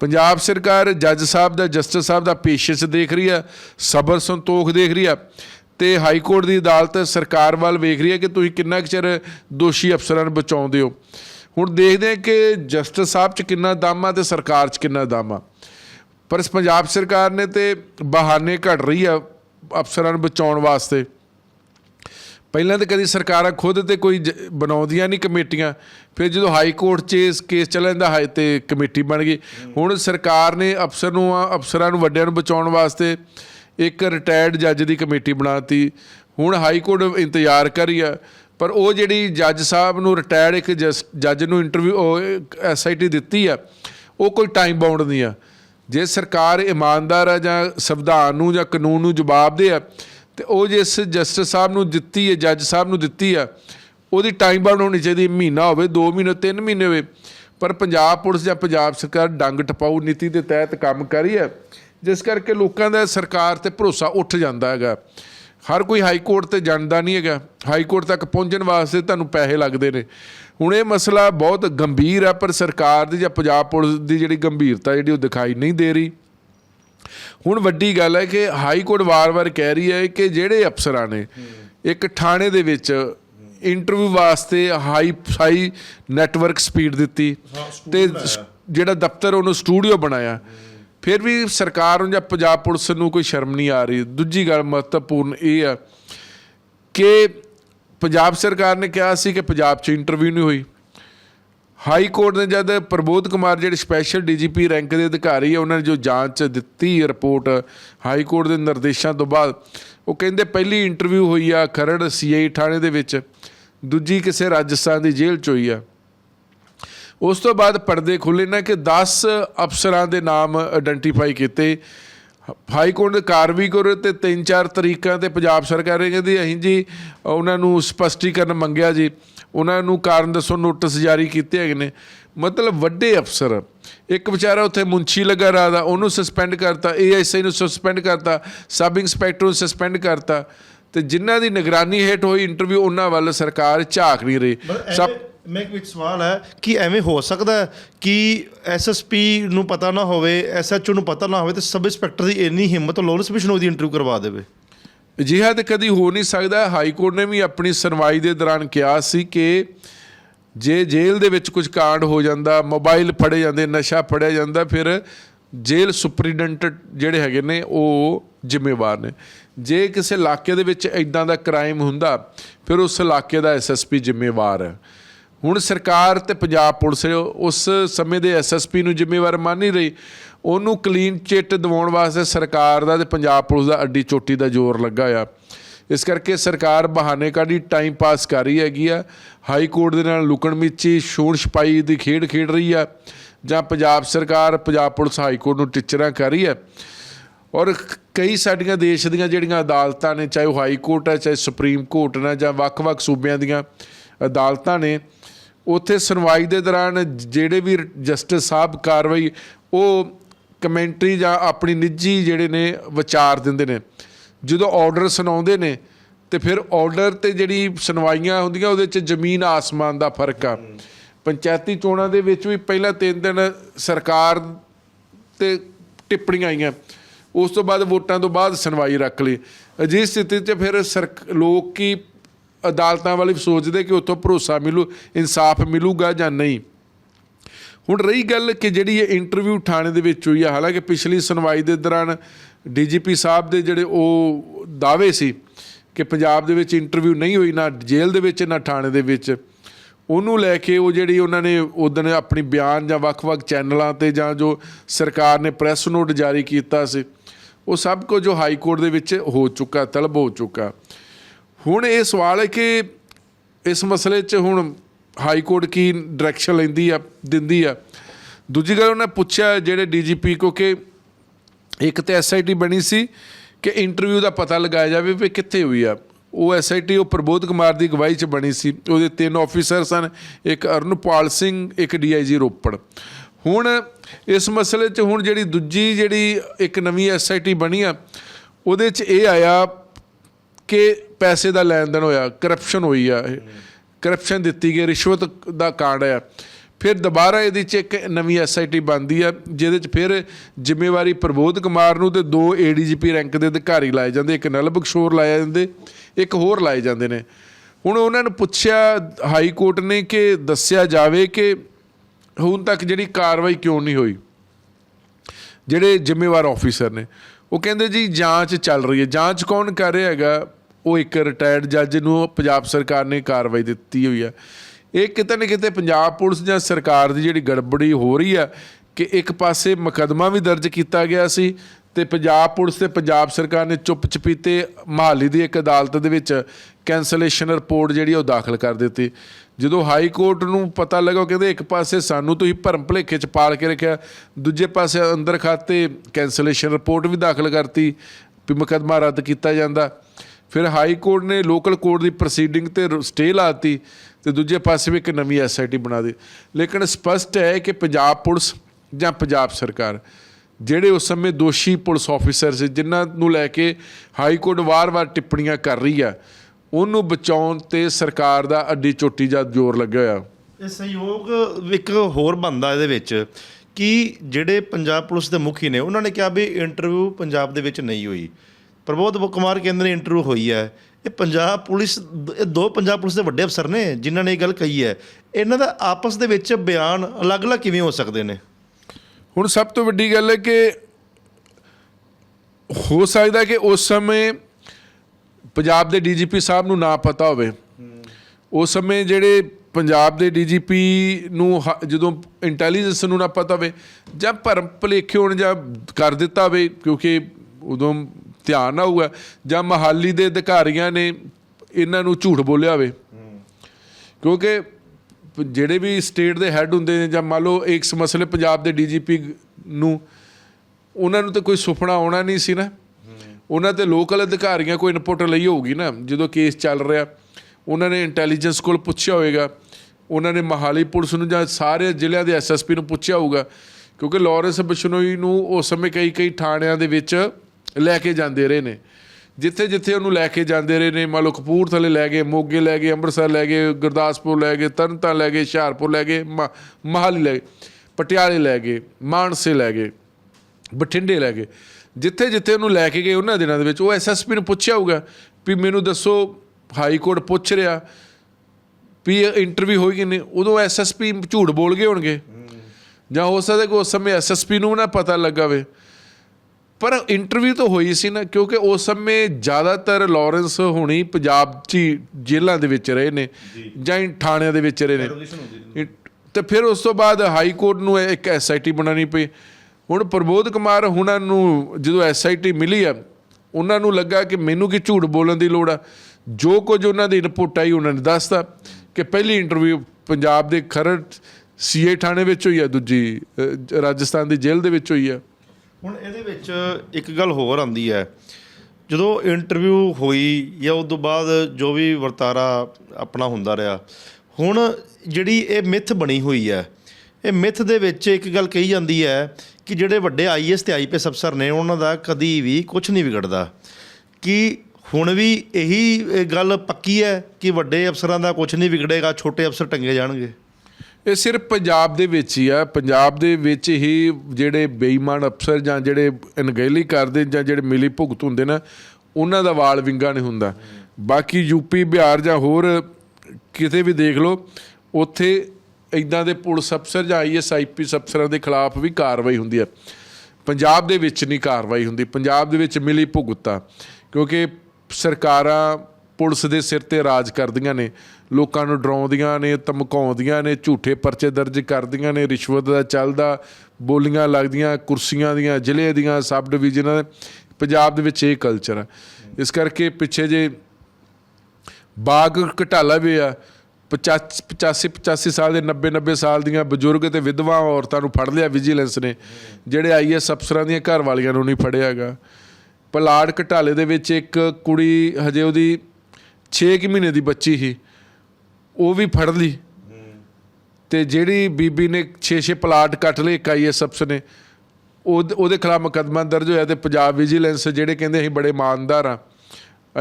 ਪੰਜਾਬ ਸਰਕਾਰ ਜੱਜ ਸਾਹਿਬ ਦਾ, ਜਸਟਿਸ ਸਾਹਿਬ ਦਾ ਪੇਸ਼ੈਂਸ ਦੇਖ ਰਹੀ ਆ ਸਬਰ ਸੰਤੋਖ ਦੇਖ ਰਹੀ ਆ ਤੇ ਹਾਈ ਕੋਰਟ ਦੀ ਅਦਾਲਤ ਸਰਕਾਰ ਵੱਲ ਵੇਖ ਰਹੀ ਹੈ ਕਿ ਤੁਸੀਂ ਕਿੰਨਾ ਕੁ ਚਿਰ ਦੋਸ਼ੀ ਅਫਸਰਾਂ ਨੂੰ ਬਚਾਉਂਦੇ ਹੋ। ਹੁਣ ਦੇਖਦੇ ਹਾਂ ਕਿ ਜਸਟਿਸ ਸਾਹਿਬ 'ਚ ਕਿੰਨਾ ਦਮ ਆ ਤੇ ਸਰਕਾਰ 'ਚ ਕਿੰਨਾ ਦਮ ਆ। ਪਰ ਪੰਜਾਬ ਸਰਕਾਰ ਨੇ ਤੇ ਬਹਾਨੇ ਘੜ ਰਹੀ ਆ ਅਫਸਰਾਂ ਨੂੰ ਬਚਾਉਣ ਵਾਸਤੇ। ਪਹਿਲਾਂ ਤਾਂ ਕਦੀ ਸਰਕਾਰਾਂ ਖੁਦ ਤੇ ਕੋਈ ਜ- ਬਣਾਉਂਦੀਆਂ ਨਹੀਂ ਕਮੇਟੀਆਂ, ਫਿਰ ਜਦੋਂ ਹਾਈ ਕੋਰਟ 'ਚ ਇਸ ਕੇਸ ਚੱਲ ਜਾਂਦਾ ਹਾਈ ਤੇ ਕਮੇਟੀ ਬਣ ਗਈ। ਹੁਣ ਸਰਕਾਰ ਨੇ ਅਫਸਰ ਨੂੰ ਅਫਸਰਾਂ ਨੂੰ ਵੱਡਿਆਂ ਨੂੰ ਬਚਾਉਣ ਵਾਸਤੇ ਇੱਕ ਰਿਟਾਇਰਡ ਜੱਜ ਦੀ ਕਮੇਟੀ ਬਣਾਤੀ। ਹੁਣ ਹਾਈ ਕੋਰਟ ਇੰਤਜ਼ਾਰ ਕਰ ਰਹੀ ਆ, ਪਰ ਉਹ ਜਿਹੜੀ ਜੱਜ ਸਾਹਿਬ ਨੂੰ ਰਿਟਾਇਰਡ ਇੱਕ ਜਸ- ਜੱਜ ਨੂੰ ਇੰਟਰਵਿਊ ਐਸਆਈਟੀ ਦਿੱਤੀ ਆ, ਉਹ ਕੋਈ ਟਾਈਮ ਬਾਉਂਡ ਨਹੀਂ ਆ। ਜੇ ਸਰਕਾਰ ਇਮਾਨਦਾਰ ਆ ਜਾਂ ਸੰਵਿਧਾਨ ਨੂੰ ਜਾਂ ਕਾਨੂੰਨ ਨੂੰ ਜਵਾਬ ਦੇ ਆ ਤੇ ਉਹ ਜਿਸ ਜਸਟਿਸ ਸਾਹਿਬ ਨੂੰ ਦਿੱਤੀ ਹੈ, ਜੱਜ ਸਾਹਿਬ ਨੂੰ ਦਿੱਤੀ ਆ ਉਹਦੀ ਟਾਈਮ ਬਾਉਂਡ ਹੋਣੀ ਚਾਹੀਦੀ ਮਹੀਨਾ ਹੋਵੇ 2 ਮਹੀਨੇ 3 ਮਹੀਨੇ ਹੋਵੇ, ਪਰ ਪੰਜਾਬ ਪੁਲਿਸ ਜਾਂ ਪੰਜਾਬ ਸਰਕਾਰ ਡੰਗ ਟਪਾਊ ਨੀਤੀ ਦੇ ਤਹਿਤ ਕੰਮ ਕਰ ਰਹੀ ਹੈ, ਜਿਸ ਕਰਕੇ ਲੋਕਾਂ ਦਾ ਸਰਕਾਰ ਤੇ ਭਰੋਸਾ ਉੱਠ ਜਾਂਦਾ ਹੈਗਾ। ਹਰ ਕੋਈ ਹਾਈ ਕੋਰਟ ਤੇ ਜਾਂਦਾ ਨਹੀਂ ਹੈਗਾ। ਹਾਈ ਕੋਰਟ ਤੱਕ ਪਹੁੰਚਣ ਵਾਸਤੇ ਤੁਹਾਨੂੰ ਪੈਸੇ ਲੱਗਦੇ ਨੇ। ਹੁਣ ਇਹ ਮਸਲਾ ਬਹੁਤ ਗੰਭੀਰ ਆ ਪਰ ਸਰਕਾਰ ਦੀ ਜਾਂ ਪੰਜਾਬ ਪੁਲਿਸ ਦੀ ਜਿਹੜੀ ਗੰਭੀਰਤਾ ਜਿਹੜੀ ਉਹ ਦਿਖਾਈ ਨਹੀਂ ਦੇ ਰਹੀ। ਹੁਣ ਵੱਡੀ ਗੱਲ ਹੈ ਕਿ ਹਾਈ ਕੋਰਟ ਵਾਰ-ਵਾਰ ਕਹਿ ਰਹੀ ਹੈ ਕਿ ਜਿਹੜੇ ਅਫਸਰਾਂ ਨੇ ਇੱਕ ਥਾਣੇ ਦੇ ਵਿੱਚ ਇੰਟਰਵਿਊ ਵਾਸਤੇ ਹਾਈ ਹਾਈ ਨੈਟਵਰਕ ਸਪੀਡ ਦਿੱਤੀ ਤੇ ਜਿਹੜਾ ਦਫ਼ਤਰ ਉਹਨੂੰ ਸਟੂਡੀਓ ਬਣਾਇਆ। ਫਿਰ ਵੀ ਸਰਕਾਰ ਨੂੰ ਜਾਂ ਪੰਜਾਬ ਪੁਲਿਸ ਨੂੰ ਕੋਈ ਸ਼ਰਮ ਨਹੀਂ ਆ ਰਹੀ। ਦੂਜੀ ਗੱਲ ਮਹੱਤਵਪੂਰਨ ਇਹ ਆ ਕਿ ਪੰਜਾਬ ਸਰਕਾਰ ਨੇ ਕਿਹਾ ਸੀ ਕਿ ਪੰਜਾਬ 'ਚ ਇੰਟਰਵਿਊ ਨਹੀਂ ਹੋਈ। ਹਾਈ ਕੋਰਟ ਨੇ ਜਦ ਪ੍ਰਬੋਧ ਕੁਮਾਰ ਜਿਹੜੇ ਸਪੈਸ਼ਲ ਡੀਜੀਪੀ ਰੈਂਕ ਦੇ ਅਧਿਕਾਰੀ ਆ, ਉਹਨਾਂ ਨੇ ਜੋ ਜਾਂਚ ਦਿੱਤੀ ਰਿਪੋਰਟ ਹਾਈ ਕੋਰਟ ਦੇ ਨਿਰਦੇਸ਼ਾਂ ਤੋਂ ਬਾਅਦ, ਉਹ ਕਹਿੰਦੇ ਪਹਿਲੀ ਇੰਟਰਵਿਊ ਹੋਈ ਆ ਖਰੜ ਸੀਆਈ ਥਾਣੇ ਦੇ ਵਿੱਚ, ਦੂਜੀ ਕਿਸੇ ਰਾਜਸਥਾਨ ਦੀ ਜੇਲ੍ਹ 'ਚ ਹੋਈ ਆ। ਉਸ ਤੋਂ ਬਾਅਦ ਪਰਦੇ ਖੁੱਲੇ ਨਾ ਕਿ 10 ਅਫਸਰਾਂ ਦੇ ਨਾਮ ਆਇਡੈਂਟੀਫਾਈ ਕੀਤੇ। ਹਾਈ ਕੋਰਟ ਨੇ ਕਾਰਵਾਈ ਕਰੋ ਤੇ ਤਿੰਨ ਚਾਰ ਤਰੀਕਾਂ ਤੇ ਪੰਜਾਬ ਸਰਕਾਰ ਨੇ ਕਹਿੰਦੀ, ਅਸੀਂ ਜੀ ਉਹਨਾਂ ਨੂੰ ਸਪਸ਼ਟੀਕਰਨ ਮੰਗਿਆ ਜੀ। ਉਹਨਾਂ ਨੂੰ ਕਾਰਨ ਦੱਸੋ ਨੋਟਿਸ ਜਾਰੀ ਕੀਤੇ ਹੈਗੇ ਨੇ। ਮਤਲਬ ਵੱਡੇ ਅਫਸਰ। ਇੱਕ ਵਿਚਾਰਾ ਉੱਥੇ ਮੁੰਸ਼ੀ ਲੱਗਾ ਰਹਾ ਦਾ ਉਹਨੂੰ ਸਸਪੈਂਡ ਕਰਤਾ ਏਐਸਆਈ ਨੂੰ ਸਸਪੈਂਡ ਕਰਤਾ ਸਬ ਇੰਸਪੈਕਟਰ ਨੂੰ ਸਸਪੈਂਡ ਕਰਤਾ। ਤੇ ਜਿਨ੍ਹਾਂ ਦੀ ਨਿਗਰਾਨੀ ਹੇਠ ਹੋਈ ਇੰਟਰਵਿਊ ਉਹਨਾਂ ਵੱਲ ਸਰਕਾਰ ਝਾਕ ਨਹੀਂ ਰਹੀ। ਸਭ ਮੈਂ ਇੱਕ ਵਿੱਚ ਸਵਾਲ ਹੈ ਕਿ ਐਵੇਂ ਹੋ ਸਕਦਾ ਕਿ ਐਸਐਸਪੀ ਨੂੰ ਪਤਾ ਨਾ ਹੋਵੇ ਐਸਐਚਓ ਨੂੰ ਪਤਾ ਨਾ ਹੋਵੇ ਤੇ ਸਬ ਇੰਸਪੈਕਟਰ ਦੀ ਇੰਨੀ ਹਿੰਮਤ ਲੋਰੈਂਸ ਬਿਸ਼ਨੋਈ ਦੀ ਇੰਟਰਵਿਊ ਕਰਵਾ ਦੇਵੇ? ਅਜਿਹਾ ਤਾਂ ਕਦੀ ਹੋ ਨਹੀਂ ਸਕਦਾ। ਹਾਈ ਕੋਰਟ ਨੇ ਵੀ ਆਪਣੀ ਸੁਣਵਾਈ ਦੇ ਦੌਰਾਨ ਕਿਹਾ ਸੀ ਕਿ ਜੇ ਜੇਲ੍ਹ ਦੇ ਵਿੱਚ ਕੁਝ ਕਾਂਡ ਹੋ ਜਾਂਦਾ, ਮੋਬਾਈਲ ਫੜੇ ਜਾਂਦੇ, ਨਸ਼ਾ ਫੜਿਆ ਜਾਂਦਾ, ਫਿਰ ਜੇਲ੍ਹ ਸੁਪਰੀਡੈਂਟ ਜਿਹੜੇ ਹੈਗੇ ਨੇ, ਉਹ ਜ਼ਿੰਮੇਵਾਰ ਨੇ। ਜੇ ਕਿਸੇ ਇਲਾਕੇ ਦੇ ਵਿੱਚ ਇਦਾਂ ਦਾ ਕ੍ਰਾਈਮ ਹੁੰਦਾ, ਫਿਰ ਉਸ ਇਲਾਕੇ ਦਾ ਐਸਐਸਪੀ ਜ਼ਿੰਮੇਵਾਰ ਹੈ। ਹੁਣ ਸਰਕਾਰ ਤੇ ਪੰਜਾਬ ਪੁਲਿਸ ਉਸ ਸਮੇਂ ਦੇ ਐਸਐਸਪੀ ਨੂੰ ਜ਼ਿੰਮੇਵਾਰ ਮੰਨ ਨਹੀਂ ਰਹੀ। ਉਹਨੂੰ ਕਲੀਨ ਚਿੱਟ ਦਿਵਾਉਣ ਵਾਸਤੇ ਸਰਕਾਰ ਦਾ ਤੇ ਪੰਜਾਬ ਪੁਲਿਸ ਦਾ ਅੱਡੀ ਚੋਟੀ ਦਾ ਜ਼ੋਰ ਲੱਗਾ ਆ। ਇਸ ਕਰਕੇ ਸਰਕਾਰ ਬਹਾਨੇ ਕਾਢੀ ਟਾਈਮ ਪਾਸ ਕਰ ਰਹੀ ਹੈਗੀ ਆ। ਹਾਈ ਕੋਰਟ ਦੇ ਨਾਲ ਲੁਕਣ ਮਿੱਚੀ ਛੋੜ ਛਪਾਈ ਦੀ ਖੇਡ ਖੇਡ ਰਹੀ ਆ। ਜਾਂ ਪੰਜਾਬ ਸਰਕਾਰ, ਪੰਜਾਬ ਪੁਲਿਸ ਹਾਈ ਕੋਰਟ ਨੂੰ ਟੀਚਰਾਂ ਕਰ ਰਹੀ ਹੈ ਔਰ ਕਈ ਸਾਡੀਆਂ ਦੇਸ਼ ਦੀਆਂ ਜਿਹੜੀਆਂ ਅਦਾਲਤਾਂ ਨੇ, ਚਾਹੇ ਉਹ ਹਾਈ ਕੋਰਟ ਹੈ ਚਾਹੇ ਸੁਪਰੀਮ ਕੋਰਟ ਨੇ, ਜਾਂ ਵੱਖ-ਵੱਖ ਸੂਬਿਆਂ ਦੀਆਂ ਅਦਾਲਤਾਂ ਨੇ, ਉੱਥੇ ਸੁਣਵਾਈ ਦੇ ਦੌਰਾਨ ਜਿਹੜੇ ਵੀ ਜਸਟਿਸ ਸਾਹਿਬ ਕਾਰਵਾਈ, ਉਹ ਕਮੈਂਟਰੀ ਜਾਂ ਆਪਣੀ ਨਿੱਜੀ ਜਿਹੜੇ ਨੇ ਵਿਚਾਰ ਦਿੰਦੇ ਨੇ। ਜਦੋਂ ਆਰਡਰ ਸੁਣਾਉਂਦੇ ਨੇ, ਤੇ ਫਿਰ ਆਰਡਰ ਤੇ ਜਿਹੜੀ ਸੁਣਵਾਈਆਂ ਹੁੰਦੀਆਂ, ਉਹਦੇ 'ਚ ਜ਼ਮੀਨ ਆਸਮਾਨ ਦਾ ਫ਼ਰਕ ਆ। ਪੰਚਾਇਤੀ ਚੋਣਾਂ ਦੇ ਵਿੱਚ ਵੀ ਪਹਿਲਾਂ ਤਿੰਨ ਦਿਨ ਸਰਕਾਰ ਤੇ ਟਿੱਪਣੀਆਂ ਆਈਆਂ। ਉਸ ਤੋਂ ਬਾਅਦ ਵੋਟਾਂ ਤੋਂ ਬਾਅਦ ਸੁਣਵਾਈ ਰੱਖ ਲਈ। ਅਜਿਹੀ ਸਥਿਤੀ 'ਚ ਫਿਰ ਸਰਕ, ਲੋਕ ਕੀ ਅਦਾਲਤਾਂ ਵਾਲੇ ਸੋਚਦੇ ਕਿ ਉੱਥੋਂ ਭਰੋਸਾ ਮਿਲੂ, ਇਨਸਾਫ ਮਿਲੂਗਾ ਜਾਂ ਨਹੀਂ। ਹੁਣ ਰਹੀ ਗੱਲ ਕਿ ਜਿਹੜੀ ਇਹ ਇੰਟਰਵਿਊ ਥਾਣੇ ਦੇ ਵਿੱਚ ਹੋਈ ਆ, ਹਾਲਾਂਕਿ ਪਿਛਲੀ ਸੁਣਵਾਈ ਦੇ ਦੌਰਾਨ ਡੀਜੀਪੀ ਸਾਹਿਬ ਦੇ ਜਿਹੜੇ ਉਹ ਦਾਅਵੇ ਸੀ ਕਿ ਪੰਜਾਬ ਦੇ ਵਿੱਚ ਇੰਟਰਵਿਊ ਨਹੀਂ ਹੋਈ, ਨਾ ਜੇਲ੍ਹ ਦੇ ਵਿੱਚ, ਨਾ ਥਾਣੇ ਦੇ ਵਿੱਚ। ਉਹਨੂੰ ਲੈ ਕੇ ਉਹ ਜਿਹੜੀ ਉਹਨਾਂ ਨੇ ਉਦੋਂ ਆਪਣੀ ਬਿਆਨ ਜਾਂ ਵੱਖ-ਵੱਖ ਚੈਨਲਾਂ ਤੇ ਜਾਂ ਜੋ ਸਰਕਾਰ ਨੇ ਪ੍ਰੈਸ ਨੋਟ ਜਾਰੀ ਕੀਤਾ ਸੀ, ਉਹ ਸਭ ਕੁਝ ਜੋ ਹਾਈ ਕੋਰਟ ਦੇ ਵਿੱਚ ਹੋ ਚੁੱਕਾ, ਤਲਬ ਹੋ ਚੁੱਕਾ। ਹੁਣ ਇਹ ਸਵਾਲ ਹੈ ਕਿ ਇਸ ਮਸਲੇ 'ਚ ਹੁਣ ਹਾਈ ਕੋਰਟ ਕੀ ਡਾਇਰੈਕਸ਼ਨ ਲੈਂਦੀ ਆ, ਦਿੰਦੀ ਆ? ਦੂਜੀ ਗੱਲ ਉਹਨੇ ਪੁੱਛਿਆ ਜਿਹੜੇ ਡੀਜੀਪੀ ਕੋ ਕਿ ਇੱਕ ਤੇ ਐਸਆਈਟੀ ਬਣੀ ਸੀ ਕਿ ਇੰਟਰਵਿਊ ਦਾ ਪਤਾ ਲਗਾਇਆ ਜਾਵੇ ਵੀ ਕਿੱਥੇ ਹੋਈ ਆ। ਉਹ ਐਸਆਈਟੀ ਉਹ ਪ੍ਰਬੋਧ ਕੁਮਾਰ ਦੀ ਅਗਵਾਈ 'ਚ ਬਣੀ ਸੀ। ਉਹਦੇ ਤਿੰਨ ਆਫੀਸਰ ਸਨ ਇੱਕ ਅਰਨਪਾਲ ਸਿੰਘ, ਇੱਕ ਡੀਆਈਜੀ ਰੋਪੜ। ਹੁਣ ਇਸ ਮਸਲੇ 'ਚ ਹੁਣ ਜਿਹੜੀ ਦੂਜੀ ਜਿਹੜੀ ਇੱਕ ਨਵੀਂ ਐਸਆਈਟੀ ਬਣੀ ਆ, ਉਹਦੇ 'ਚ ਇਹ ਆਇਆ ਕਿ ਪੈਸੇ ਦਾ ਲੈਣ ਦੇਣ ਹੋਇਆ ਕਰਪਸ਼ਨ ਹੋਈ ਆ ਕਰਪਸ਼ਨ ਦਿੱਤੀ ਗਈ, ਰਿਸ਼ਵਤ ਦਾ ਕਾਂਡ ਆ। ਫਿਰ ਦੁਬਾਰਾ ਇਹਦੇ ਚ ਇੱਕ ਨਵੀਂ ਐਸਆਈਟੀ ਬਣਦੀ ਆ, ਜਿਹਦੇ ਚ ਫਿਰ ਜ਼ਿੰਮੇਵਾਰੀ ਪ੍ਰਬੋਧ ਕੁਮਾਰ ਨੂੰ ਤੇ ਦੋ ਏਡੀਜੀਪੀ ਰੈਂਕ ਦੇ ਅਧਿਕਾਰੀ ਲਾਏ ਜਾਂਦੇ, ਇੱਕ ਨਲ ਬਖਸ਼ੋਰ ਲਾਇਆ ਜਾਂਦੇ, ਇੱਕ ਹੋਰ ਲਾਏ ਜਾਂਦੇ ਨੇ। ਹੁਣ ਉਹਨਾਂ ਨੂੰ ਪੁੱਛਿਆ ਹਾਈ ਕੋਰਟ ਨੇ ਕਿ ਦੱਸਿਆ ਜਾਵੇ ਕਿ ਹੁਣ ਤੱਕ ਜਿਹੜੀ ਕਾਰਵਾਈ ਕਿਉਂ ਨਹੀਂ ਹੋਈ? ਜਿਹੜੇ ਜ਼ਿੰਮੇਵਾਰ ਆਫੀਸਰ ਨੇ। ਉਹ ਕਹਿੰਦੇ ਜੀ, ਜਾਂਚ ਚੱਲ ਰਹੀ ਹੈ। ਜਾਂਚ ਕੌਣ ਕਰ ਰਿਹਾ ਹੈਗਾ? ਉਹ ਇੱਕ ਰਿਟਾਇਰਡ ਜੱਜ ਨੂੰ ਪੰਜਾਬ ਸਰਕਾਰ ਨੇ ਕਾਰਵਾਈ ਦਿੱਤੀ ਹੋਈ ਹੈ। ਇਹ ਕਿਤੇ ਨਾ ਕਿਤੇ ਪੰਜਾਬ ਪੁਲਿਸ ਜਾਂ ਸਰਕਾਰ ਦੀ ਜਿਹੜੀ ਗੜਬੜੀ ਹੋ ਰਹੀ ਆ ਕਿ ਇੱਕ ਪਾਸੇ ਮੁਕੱਦਮਾ ਵੀ ਦਰਜ ਕੀਤਾ ਗਿਆ ਸੀ ਤੇ ਪੰਜਾਬ ਪੁਲਿਸ ਤੇ ਪੰਜਾਬ ਸਰਕਾਰ ਨੇ ਚੁੱਪ ਚਪੀਤੇ ਮਹਾਲੀ ਦੀ ਇੱਕ ਅਦਾਲਤ ਦੇ ਵਿੱਚ ਕੈਂਸਲੇਸ਼ਨ ਰਿਪੋਰਟ ਜਿਹੜੀ ਉਹ ਦਾਖਲ ਕਰ ਦਿੱਤੀ। ਜਦੋਂ ਹਾਈ ਕੋਰਟ ਨੂੰ ਪਤਾ ਲੱਗਾ, ਉਹ ਕਹਿੰਦੇ ਇੱਕ ਪਾਸੇ ਸਾਨੂੰ ਤੁਸੀਂ ਭਰਮ ਭੁਲੇਖੇ ਚ ਪਾਲ ਕੇ ਰੱਖਿਆ, ਦੂਜੇ ਪਾਸੇ ਅੰਦਰ ਖਾਤੇ ਕੈਂਸਲੇਸ਼ਨ ਰਿਪੋਰਟ ਵੀ ਦਾਖਲ ਕਰਤੀ ਵੀ ਮੁਕੱਦਮਾ ਰੱਦ ਕੀਤਾ ਜਾਂਦਾ। ਫਿਰ ਹਾਈ ਕੋਰਟ ਨੇ ਲੋਕਲ ਕੋਰਟ ਦੀ ਪ੍ਰੋਸੀਡਿੰਗ ਤੇ ਸਟੇ ਲਾਤੀ ਤੇ ਦੂਜੇ ਪਾਸੇ ਵੀ ਇੱਕ ਨਵੀਂ ਐਸਆਈਟੀ ਬਣਾ ਦੇ ਲੇਕਿਨ ਸਪਸ਼ਟ ਹੈ ਕਿ ਪੰਜਾਬ ਪੁਲਿਸ ਜਾਂ ਪੰਜਾਬ ਸਰਕਾਰ, ਜਿਹੜੇ ਉਸ ਸਮੇਂ ਦੋਸ਼ੀ ਪੁਲਿਸ ਆਫੀਸਰ ਸੀ, ਜਿਨ੍ਹਾਂ ਨੂੰ ਲੈ ਕੇ ਹਾਈ ਕੋਰਟ ਵਾਰ-ਵਾਰ ਟਿੱਪਣੀਆਂ ਕਰ ਰਹੀ ਆ, ਉਹਨੂੰ ਬਚਾਉਣ ਤੇ ਸਰਕਾਰ ਦਾ ਅੱਡੀ ਚੋਟੀ ਜਾਂ ਜ਼ੋਰ ਲੱਗਿਆ ਹੋਇਆ। ਇਹ ਸਹਿਯੋਗ ਇੱਕ ਹੋਰ ਬੰਦਾ ਇਹਦੇ ਵਿੱਚ ਕਿ ਜਿਹੜੇ ਪੰਜਾਬ ਪੁਲਿਸ ਦੇ ਮੁਖੀ ਨੇ, ਉਹਨਾਂ ਨੇ ਕਿਹਾ ਵੀ ਇੰਟਰਵਿਊ ਪੰਜਾਬ ਦੇ ਵਿੱਚ ਨਹੀਂ ਹੋਈ। ਪ੍ਰਬੋਧ ਕੁਮਾਰ ਕਹਿੰਦੇ ਨੇ ਇੰਟਰਵਿਊ ਹੋਈ ਹੈ। ਇਹ ਪੰਜਾਬ ਪੁਲਿਸ ਇਹ ਦੋ ਪੰਜਾਬ ਪੁਲਿਸ ਦੇ ਵੱਡੇ ਅਫਸਰ ਨੇ, ਜਿਨ੍ਹਾਂ ਨੇ ਇਹ ਗੱਲ ਕਹੀ ਹੈ। ਇਹਨਾਂ ਦਾ ਆਪਸ ਦੇ ਵਿੱਚ ਬਿਆਨ ਅਲੱਗ-ਅਲੱਗ ਕਿਵੇਂ ਹੋ ਸਕਦੇ ਨੇ? ਹੁਣ ਸਭ ਤੋਂ ਵੱਡੀ ਗੱਲ ਹੈ ਕਿ ਹੋ ਸਕਦਾ ਕਿ ਉਸ ਸਮੇਂ ਪੰਜਾਬ ਦੇ ਡੀਜੀਪੀ ਸਾਹਿਬ ਨੂੰ ਨਾ ਪਤਾ ਹੋਵੇ। ਉਸ ਸਮੇਂ ਜਿਹੜੇ ਪੰਜਾਬ ਦੇ ਡੀਜੀਪੀ ਨੂੰ ਹ- ਜਦੋਂ ਇੰਟੈਲੀਜੈਂਸ ਨੂੰ ਨਾ ਪਤਾ ਹੋਵੇ ਜਾਂ ਭਰਮ ਭੁਲੇਖੇ ਹੋਣ ਜਾਂ ਕਰ ਦਿੱਤਾ ਹੋਵੇ, ਕਿਉਂਕਿ ਉਦੋਂ ਧਿਆਨ ਆਊਗਾ ਜਾਂ ਮਹਾਲੀ ਦੇ ਅਧਿਕਾਰੀਆਂ ਨੇ ਇਹਨਾਂ ਨੂੰ ਝੂਠ ਬੋਲਿਆ ਹੋਵੇ। ਕਿਉਂਕਿ ਜਿਹੜੇ ਵੀ ਸਟੇਟ ਦੇ ਹੈੱਡ ਹੁੰਦੇ ਨੇ ਜਾਂ ਮੰਨ ਲਓ ਇੱਕ ਮਸਲੇ ਪੰਜਾਬ ਦੇ ਡੀਜੀਪੀ ਨੂੰ, ਉਹਨਾਂ ਨੂੰ ਤਾਂ ਕੋਈ ਸੁਪਨਾ ਆਉਣਾ ਨਹੀਂ ਸੀ ਨਾ। ਉਹਨਾਂ ਤੇ ਲੋਕਲ ਅਧਿਕਾਰੀਆਂ ਕੋਈ ਇਨਪੁਟ ਲਈ ਹੋਊਗੀ ਨਾ, ਜਦੋਂ ਕੇਸ ਚੱਲ ਰਿਹਾ। ਉਹਨਾਂ ਨੇ ਇੰਟੈਲੀਜੈਂਸ ਕੋਲ ਪੁੱਛਿਆ ਹੋਵੇਗਾ। ਉਹਨਾਂ ਨੇ ਮਹਾਲੀ ਪੁਲਿਸ ਨੂੰ ਜਾਂ ਸਾਰੇ ਜ਼ਿਲ੍ਹਿਆਂ ਦੇ ਐਸਐਸਪੀ ਨੂੰ ਪੁੱਛਿਆ ਹੋਊਗਾ। ਕਿਉਂਕਿ ਲਾਰੈਂਸ ਬਿਸ਼ਨੋਈ ਨੂੰ ਉਸ ਸਮੇਂ ਕਈ ਕਈ ਥਾਣਿਆਂ ਦੇ ਵਿੱਚ ਲੈ ਕੇ ਜਾਂਦੇ ਰਹੇ ਨੇ। ਜਿੱਥੇ ਜਿੱਥੇ ਉਹਨੂੰ ਲੈ ਕੇ ਜਾਂਦੇ ਰਹੇ ਨੇ, ਮੰਨ ਲਓ ਕਪੂਰਥਲੇ ਲੈ ਗਏ, ਮੋਗੇ ਲੈ ਗਏ, ਅੰਮ੍ਰਿਤਸਰ ਲੈ ਗਏ, ਗੁਰਦਾਸਪੁਰ ਲੈ ਗਏ, ਤਰਨਤਾਰਨ ਲੈ ਗਏ, ਹੁਸ਼ਿਆਰਪੁਰ ਲੈ ਗਏ, ਮ- ਮੋਹਾਲੀ ਲੈ ਗਏ, ਪਟਿਆਲੇ ਲੈ ਗਏ, ਮਾਨਸੇ ਲੈ ਗਏ, ਬਠਿੰਡੇ ਲੈ ਗਏ। ਜਿੱਥੇ ਜਿੱਥੇ ਉਹਨੂੰ ਲੈ ਕੇ ਗਏ ਉਹਨਾਂ ਦਿਨਾਂ ਦੇ ਵਿੱਚ ਉਹ ਐਸਐਸਪੀ ਨੂੰ ਪੁੱਛਿਆ ਹੋਊਗਾ ਵੀ ਮੈਨੂੰ ਦੱਸੋ, ਹਾਈ ਕੋਰਟ ਪੁੱਛ ਰਿਹਾ ਵੀ ਇੰਟਰਵਿਊ ਹੋਈ ਕਿ ਨਹੀਂ, ਉਦੋਂ ਐਸਐਸਪੀ ਝੂਠ ਬੋਲ ਗਏ ਹੋਣਗੇ। ਜਾਂ ਹੋ ਸਕਦਾ ਕਿ ਉਸ ਸਮੇਂ ਐਸਐਸਪੀ ਨੂੰ ਨਾ ਪਤਾ ਲੱਗਾ ਵੇ ਪਰ ਇੰਟਰਵਿਊ ਤਾਂ ਹੋਈ ਸੀ ਨਾ ਕਿਉਂਕਿ ਉਸ ਸਮੇਂ ਜ਼ਿਆਦਾਤਰ ਲਾਰੈਂਸ ਹੋਣੀ ਪੰਜਾਬ 'ਚ ਹੀ ਜੇਲ੍ਹਾਂ ਦੇ ਵਿੱਚ ਰਹੇ ਨੇ ਜਾਂ। ਥਾਣਿਆਂ ਦੇ ਵਿੱਚ ਰਹੇ ਨੇ। ਤੇ ਫਿਰ ਉਸ ਤੋਂ ਬਾਅਦ ਹਾਈ ਕੋਰਟ ਨੂੰ ਇੱਕ ਐਸਆਈਟੀ ਬਣਾਉਣੀ ਪਈ। ਹੁਣ ਪ੍ਰਬੋਧ ਕੁਮਾਰ ਹੁਣਾਂ ਨੂੰ ਜਦੋਂ ਐਸਆਈਟੀ ਮਿਲੀ ਆ ਉਹਨਾਂ ਨੂੰ ਲੱਗਾ ਕਿ ਮੈਨੂੰ ਕੀ ਝੂਠ ਬੋਲਣ ਦੀ ਲੋੜ ਆ। ਜੋ ਕੁਝ ਉਹਨਾਂ ਦੀ ਇਨਪੁਟ ਆਈ ਉਹਨਾਂ ਨੇ ਦੱਸਤਾ ਕਿ ਪਹਿਲੀ ਇੰਟਰਵਿਊ ਪੰਜਾਬ ਦੇ ਖਰੜ ਸੀਏ ਥਾਣੇ ਵਿੱਚ ਹੋਈ ਆ ਦੂਜੀ ਰਾਜਸਥਾਨ ਦੀ ਜੇਲ੍ਹ ਦੇ ਵਿੱਚ ਹੋਈ ਆ। ਹੁਣ ਇਹਦੇ ਵਿੱਚ ਇੱਕ ਗੱਲ ਹੋਰ ਆਉਂਦੀ ਹੈ। ਜਦੋਂ ਇੰਟਰਵਿਊ ਹੋਈ ਜਾਂ ਉਸ ਤੋਂ ਬਾਅਦ ਜੋ ਵੀ ਵਰਤਾਰਾ ਆਪਣਾ ਹੁੰਦਾ ਰਿਹਾ, ਹੁਣ ਜਿਹੜੀ ਇਹ ਮਿੱਥ ਬਣੀ ਹੋਈ ਹੈ, ਇਹ ਮਿੱਥ ਦੇ ਵਿੱਚ ਇੱਕ ਗੱਲ ਕਹੀ ਜਾਂਦੀ ਹੈ ਕਿ ਜਿਹੜੇ ਵੱਡੇ ਆਈਐਸ ਤੇ ਆਈਪੀਐਸ ਅਫਸਰ ਨੇ, ਉਹਨਾਂ ਦਾ ਕਦੀ ਵੀ ਕੁਝ ਨਹੀਂ ਵਿਗੜਦਾ। ਕਿ ਹੁਣ ਵੀ ਇਹੀ ਗੱਲ ਪੱਕੀ ਹੈ ਕਿ ਵੱਡੇ ਅਫਸਰਾਂ ਦਾ ਕੁਝ ਨਹੀਂ ਵਿਗੜੇਗਾ, ਛੋਟੇ ਅਫਸਰ ਟੰਗੇ ਜਾਣਗੇ? ਇਹ ਸਿਰਫ ਪੰਜਾਬ ਦੇ ਵਿੱਚ ਹੀ ਆ। ਪੰਜਾਬ ਦੇ ਵਿੱਚ ਹੀ ਜਿਹੜੇ ਬੇਈਮਾਨ ਅਫਸਰ ਜਾਂ ਜਿਹੜੇ ਅਣਗਹਿਲੀ ਕਰਦੇ ਜਾਂ ਜਿਹੜੇ ਮਿਲੀ ਭੁਗਤ ਹੁੰਦੇ ਨਾ, ਉਹਨਾਂ ਦਾ ਵਾਲ ਵਿੰਗਾ ਨਹੀਂ ਹੁੰਦਾ। ਬਾਕੀ ਯੂਪੀ ਬਿਹਾਰ ਜਾਂ ਹੋਰ ਕਿਤੇ ਵੀ ਦੇਖ ਲਓ, ਉੱਥੇ ਇਦਾਂ ਦੇ ਪੁਲਿਸ ਅਫਸਰ ਜਾਂ ਆਈਐਸ ਆਈਪੀਐਸ ਅਫਸਰਾਂ ਦੇ ਖਿਲਾਫ ਵੀ ਕਾਰਵਾਈ ਹੁੰਦੀ ਹੈ ਪੰਜਾਬ ਦੇ ਵਿੱਚ ਨਹੀਂ ਕਾਰਵਾਈ ਹੁੰਦੀ। ਪੰਜਾਬ ਦੇ ਵਿੱਚ ਮਿਲੀ ਭੁਗਤ ਆ ਕਿਉਂਕਿ ਸਰਕਾਰਾਂ ਪੁਲਿਸ ਦੇ ਸਿਰ ਤੇ ਰਾਜ ਕਰਦੀਆਂ ਨੇ। ਲੋਕਾਂ ਨੂੰ ਡਰਾਉਂਦੀਆਂ ਨੇ, ਧਮਕਾਉਂਦੀਆਂ ਨੇ, ਝੂਠੇ ਪਰਚੇ ਦਰਜ ਕਰਦੀਆਂ ਨੇ, ਰਿਸ਼ਵਤ ਦਾ ਚੱਲਦਾ, ਬੋਲੀਆਂ ਲੱਗਦੀਆਂ, ਕੁਰਸੀਆਂ ਦੀਆਂ, ਜ਼ਿਲ੍ਹੇ ਦੀਆਂ, ਸਬ ਡਿਵੀਜ਼ਨਾਂ ਪੰਜਾਬ ਦੇ ਵਿੱਚ ਇਹ ਕਲਚਰ ਆ। ਇਸ ਕਰਕੇ ਪਿੱਛੇ ਜੇ ਬਾਗ ਘਟਾਲਾ ਵੀ ਆ 85 85 ਸਾਲ ਦੇ 90 90 ਸਾਲ ਦੀਆਂ ਬਜ਼ੁਰਗ ਤੇ ਵਿਧਵਾ ਔਰਤਾਂ ਨੂੰ ਫੜ ਲਿਆ ਵਿਜੀਲੈਂਸ ਨੇ, ਜਿਹੜੇ ਆਈਐਸ ਅਫਸਰਾਂ ਦੀਆਂ ਘਰ ਵਾਲੀਆਂ ਨੂੰ ਨਹੀਂ ਫੜਿਆਗਾ ਪਲਾੜ ਘਟਾਲੇ ਦੇ ਵਿੱਚ ਇੱਕ ਕੁੜੀ, ਹਜੇ ਉਹਦੀ 6 ਕਿ ਮਹੀਨੇ ਦੀ ਬੱਚੀ ਸੀ। ਉਹ ਵੀ ਫੜ ਲਈ। ਤੇ ਜਿਹੜੀ ਬੀਬੀ ਨੇ 6-6 ਪਲਾਟ ਕੱਟ ਲਏ, ਇੱਕ ਆਈਐਸ ਅਫਸਰ ਨੇ, ਉਹਦੇ ਖਿਲਾਫ ਮੁਕੱਦਮਾ ਦਰਜ ਹੋਇਆ ਤੇ ਪੰਜਾਬ ਵਿਜੀਲੈਂਸ ਜਿਹੜੇ ਕਹਿੰਦੇ ਅਸੀਂ ਬੜੇ ਇਮਾਨਦਾਰ ਆ